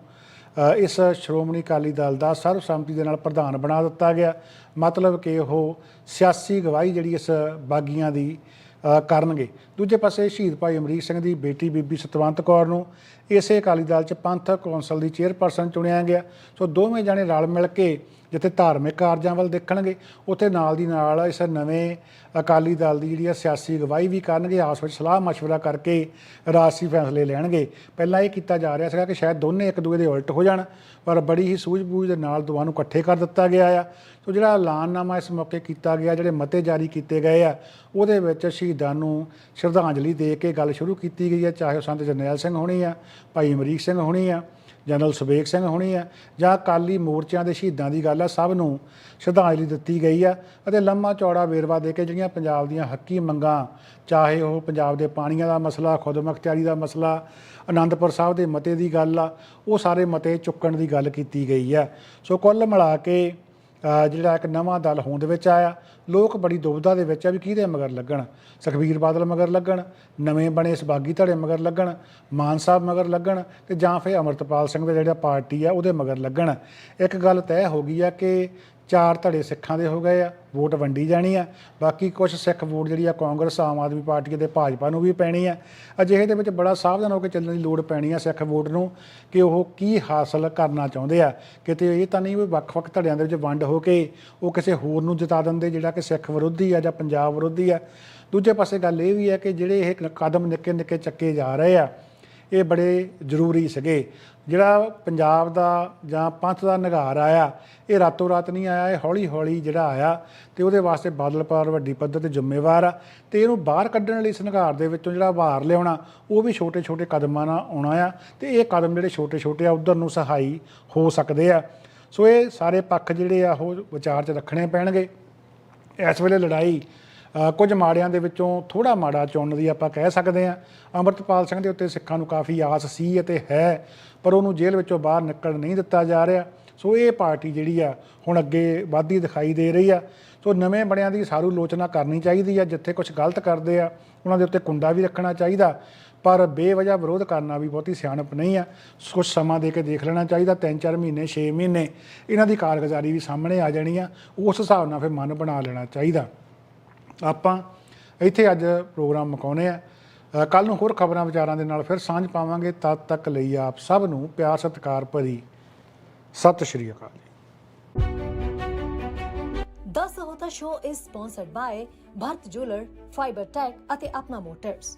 ਇਸ ਸ਼੍ਰੋਮਣੀ ਅਕਾਲੀ ਦਲ ਦਾ ਸਰਬਸੰਮਤੀ ਦੇ ਨਾਲ ਪ੍ਰਧਾਨ ਬਣਾ ਦਿੱਤਾ ਗਿਆ। ਮਤਲਬ ਕਿ ਉਹ ਸਿਆਸੀ ਗਵਾਹੀ ਜਿਹੜੀ ਇਸ ਬਾਗੀਆਂ ਦੀ ਕਰਨਗੇ। ਦੂਜੇ ਪਾਸੇ ਸ਼ਹੀਦ ਭਾਈ ਅਮਰੀਕ ਸਿੰਘ ਦੀ ਬੇਟੀ ਬੀਬੀ ਸਤਵੰਤ ਕੌਰ ਨੂੰ ਇਸੇ ਅਕਾਲੀ ਦਲ ਚ ਪੰਥਕ ਕੌਂਸਲ ਦੀ ਚੇਅਰਪਰਸਨ ਚੁਣਿਆ ਗਿਆ। ਸੋ ਦੋਵੇਂ ਜਾਣੇ ਰਲ ਮਿਲ ਕੇ ਜਿੱਥੇ ਧਾਰਮਿਕ ਕਾਰਜਾਂ ਵੱਲ ਦੇਖਣਗੇ, ਉੱਥੇ ਨਾਲ ਦੀ ਨਾਲ ਇਸ ਨਵੇਂ ਅਕਾਲੀ ਦਲ ਦੀ ਜਿਹੜੀ ਆ ਸਿਆਸੀ ਅਗਵਾਈ ਵੀ ਕਰਨਗੇ, ਆਪਸ ਵਿੱਚ ਸਲਾਹ ਮਸ਼ਵਰਾ ਕਰਕੇ ਰਾਜਸੀ ਫੈਸਲੇ ਲੈਣਗੇ। ਪਹਿਲਾਂ ਇਹ ਕੀਤਾ ਜਾ ਰਿਹਾ ਸੀਗਾ ਕਿ ਸ਼ਾਇਦ ਦੋਨੇ ਇੱਕ ਦੂਜੇ ਦੇ ਉਲਟ ਹੋ ਜਾਣ, ਪਰ ਬੜੀ ਹੀ ਸੂਝ-ਬੂਝ ਦੇ ਨਾਲ ਦੋਵਾਂ ਨੂੰ ਇਕੱਠੇ ਕਰ ਦਿੱਤਾ ਗਿਆ ਆ। ਸੋ ਜਿਹੜਾ ਐਲਾਨਨਾਮਾ ਇਸ ਮੌਕੇ ਕੀਤਾ ਗਿਆ, ਜਿਹੜੇ ਮਤੇ ਜਾਰੀ ਕੀਤੇ ਗਏ ਆ, ਉਹਦੇ ਵਿੱਚ ਸ਼ਹੀਦਾਂ ਨੂੰ ਸ਼ਰਧਾਂਜਲੀ ਦੇ ਕੇ ਗੱਲ ਸ਼ੁਰੂ ਕੀਤੀ ਗਈ ਹੈ ਚਾਹੇ ਉਹ ਸੰਤ ਜਰਨੈਲ ਸਿੰਘ ਹੋਣੀ ਆ, ਭਾਈ ਅਮਰੀਕ ਸਿੰਘ ਹੋਣੀ ਆ ਜਨਰਲ ਸੁਬੇਗ ਸਿੰਘ ਹੋਣੀ ਆ, ਜਾਂ ਅਕਾਲੀ ਮੋਰਚਿਆਂ ਦੇ ਸ਼ਹੀਦਾਂ ਦੀ ਗੱਲ ਆ, ਸਭ ਨੂੰ ਸ਼ਰਧਾਂਜਲੀ ਦਿੱਤੀ ਗਈ ਆ। ਅਤੇ ਲੰਮਾ ਚੌੜਾ ਵੇਰਵਾ ਦੇ ਕੇ ਜਿਹੜੀਆਂ ਪੰਜਾਬ ਦੀਆਂ ਹੱਕੀ ਮੰਗਾਂ, ਚਾਹੇ ਉਹ ਪੰਜਾਬ ਦੇ ਪਾਣੀਆਂ ਦਾ ਮਸਲਾ ਖੁਦਮੁਖਤਿਆਰੀ ਦਾ ਮਸਲਾ ਆਨੰਦਪੁਰ ਸਾਹਿਬ ਦੇ ਮਤੇ ਦੀ ਗੱਲ ਆ, ਉਹ ਸਾਰੇ ਮਤੇ ਚੁੱਕਣ ਦੀ ਗੱਲ ਕੀਤੀ ਗਈ ਆ। ਸੋ ਕੁੱਲ ਮਿਲਾ ਕੇ ਜਿਹੜਾ ਇੱਕ ਨਵਾਂ ਦਲ ਹੋਣ ਦੇ ਵਿੱਚ ਆਇਆ, ਲੋਕ ਬੜੀ ਦੁਬਿਧਾ ਦੇ ਵਿੱਚ ਆ ਵੀ ਕਿਹਦੇ ਮਗਰ ਲੱਗਣ? ਸੁਖਬੀਰ ਬਾਦਲ ਮਗਰ ਲੱਗਣ, ਨਵੇਂ ਬਣੇ ਇਸ ਧੜੇ ਮਗਰ ਲੱਗਣ, ਮਾਨ ਸਾਹਿਬ ਮਗਰ ਲੱਗਣ ਤੇ ਜਾਂ ਫਿਰ ਅਮਰਤਪਾਲ ਸਿੰਘ ਦੇ ਜਿਹੜਾ ਪਾਰਟੀ ਆ ਉਹਦੇ ਮਗਰ ਲੱਗਣ। ਇੱਕ ਗੱਲ ਤੈਅ ਹੋ ਗਈ ਆ ਕਿ ਚਾਰ ਧੜੇ ਸਿੱਖਾਂ ਦੇ ਹੋ ਗਏ ਆ, ਵੋਟ ਵੰਡੀ ਜਾਣੀ ਆ। ਬਾਕੀ ਕੁਝ ਸਿੱਖ ਵੋਟ ਜਿਹੜੀ ਆ ਕਾਂਗਰਸ, ਆਮ ਆਦਮੀ ਪਾਰਟੀ ਤੇ ਭਾਜਪਾ ਨੂੰ ਵੀ ਪੈਣੀ ਆ। ਅਜਿਹੇ ਦੇ ਵਿੱਚ ਬੜਾ ਸਾਵਧਾਨ ਹੋ ਕੇ ਚੱਲਣ ਦੀ ਲੋੜ ਪੈਣੀ ਆ ਸਿੱਖ ਵੋਟ ਨੂੰ ਕਿ ਉਹ ਕੀ ਹਾਸਲ ਕਰਨਾ ਚਾਹੁੰਦੇ ਆ। ਕਿਤੇ ਇਹ ਤਾਂ ਨਹੀਂ ਵੀ ਵੱਖ-ਵੱਖ ਧੜਿਆਂ ਦੇ ਵਿੱਚ ਵੰਡ ਹੋ ਕੇ ਉਹ ਕਿਸੇ ਹੋਰ ਨੂੰ ਜਿਤਾ ਦਿੰਦੇ, ਜਿਹੜਾ ਕਿ ਸਿੱਖ ਵਿਰੋਧੀ ਆ ਜਾਂ ਪੰਜਾਬ ਵਿਰੋਧੀ ਆ। ਦੂਜੇ ਪਾਸੇ ਗੱਲ ਇਹ ਵੀ ਹੈ ਕਿ ਜਿਹੜੇ ਇਹ ਕਦਮ ਨਿੱਕੇ-ਨਿੱਕੇ ਚੱਕੇ ਜਾ ਰਹੇ ਆ, ਇਹ ਬੜੇ ਜ਼ਰੂਰੀ ਸੀਗੇ। ਜਿਹੜਾ ਪੰਜਾਬ ਦਾ ਜਾਂ ਪੰਥ ਦਾ ਨਿਗਾਰ ਆਇਆ, ਇਹ ਰਾਤੋਂ ਰਾਤ ਨਹੀਂ ਆਇਆ, ਇਹ ਹੌਲੀ ਹੌਲੀ ਜਿਹੜਾ ਆਇਆ ਤੇ ਉਹਦੇ ਵਾਸਤੇ ਬਾਦਲ ਪਰਿਵਾਰ ਵੱਡੀ ਪੱਧਰ ਤੇ ਜ਼ਿੰਮੇਵਾਰ ਆ ਤੇ ਇਹਨੂੰ ਬਾਹਰ ਕੱਢਣ ਲਈ ਇਸ ਨਿਗਾਰ ਦੇ ਵਿੱਚੋਂ ਜਿਹੜਾ ਬਾਹਰ ਲਿਆਉਣਾ, ਉਹ ਵੀ ਛੋਟੇ ਛੋਟੇ ਕਦਮਾਂ ਨਾਲ ਆਉਣਾ ਆ ਤੇ ਇਹ ਕਦਮ ਜਿਹੜੇ ਛੋਟੇ ਛੋਟੇ ਆ, ਉਧਰ ਨੂੰ ਸਹਾਈ ਹੋ ਸਕਦੇ ਆ। ਸੋ ਇਹ ਸਾਰੇ ਪੱਖ ਜਿਹੜੇ ਆ, ਉਹ ਵਿਚਾਰ 'ਚ ਰੱਖਣੇ ਪੈਣਗੇ। ਇਸ ਵੇਲੇ ਲੜਾਈ ਕੁਝ ਮਾੜਿਆਂ ਦੇ ਵਿੱਚੋਂ ਥੋੜਾ ਮਾੜਾ ਚੁਣਨ ਦੀ ਆਪਾਂ ਕਹਿ ਸਕਦੇ ਹਾਂ ਅੰਮ੍ਰਿਤਪਾਲ ਸਿੰਘ ਦੇ ਉੱਤੇ ਸਿੱਖਾਂ ਨੂੰ ਕਾਫੀ ਆਸ ਸੀ ਅਤੇ ਹੈ। ਪਰ ਉਹਨੂੰ ਜੇਲ੍ਹ ਵਿੱਚੋਂ ਬਾਹਰ ਨਿਕਲਣ ਨਹੀਂ ਦਿੱਤਾ ਜਾ ਰਿਹਾ। ਸੋ ਇਹ ਪਾਰਟੀ ਜਿਹੜੀ ਆ, ਹੁਣ ਅੱਗੇ ਵਾਧੀ ਦਿਖਾਈ ਦੇ ਰਹੀ ਆ। ਸੋ ਨਵੇਂ ਬਣਿਆਂ ਦੀ ਸਾਰੂ ਲੋਚਨਾ ਕਰਨੀ ਚਾਹੀਦੀ ਆ, ਜਿੱਥੇ ਕੁਝ ਗਲਤ ਕਰਦੇ ਆ, ਉਹਨਾਂ ਦੇ ਉੱਤੇ ਕੁੰਡਾ ਵੀ ਰੱਖਣਾ ਚਾਹੀਦਾ। ਪਰ ਬੇਵਜ੍ਹਾ ਵਿਰੋਧ ਕਰਨਾ ਵੀ ਬਹੁਤੀ ਸਿਆਣਪ ਨਹੀਂ ਆ। ਕੁਝ ਸਮਾਂ ਦੇ ਕੇ ਦੇਖ ਲੈਣਾ ਚਾਹੀਦਾ 3-4 ਮਹੀਨੇ 6 ਮਹੀਨੇ। ਇਹਨਾਂ ਦੀ ਕਾਰਗੁਜ਼ਾਰੀ ਵੀ ਸਾਹਮਣੇ ਆ ਜਾਣੀ ਆ। ਉਸ ਹਿਸਾਬ ਨਾਲ ਫਿਰ ਮਨ ਬਣਾ ਲੈਣਾ ਚਾਹੀਦਾ। ਆਪਾਂ ਇੱਥੇ ਅੱਜ ਪ੍ਰੋਗਰਾਮ ਮੁਕਾਉਨੇ ਆ। ਕੱਲ ਨੂੰ ਹੋਰ ਖਬਰਾਂ ਵਿਚਾਰਾਂ ਦੇ ਨਾਲ ਫਿਰ ਸਾਂਝ ਪਾਵਾਂਗੇ। ਤਦ ਤੱਕ ਲਈ ਆਪ ਸਭ ਨੂੰ ਪਿਆਰ ਸਤਿਕਾਰ ਭਰੀ। ਸਤਿ ਸ਼੍ਰੀ ਅਕਾਲ ਜੀ। The Sahota Show is sponsored by Bharat Jeweler, Fiber ਅਤੇ ਆਪਣਾ ਮੋਟਰਸ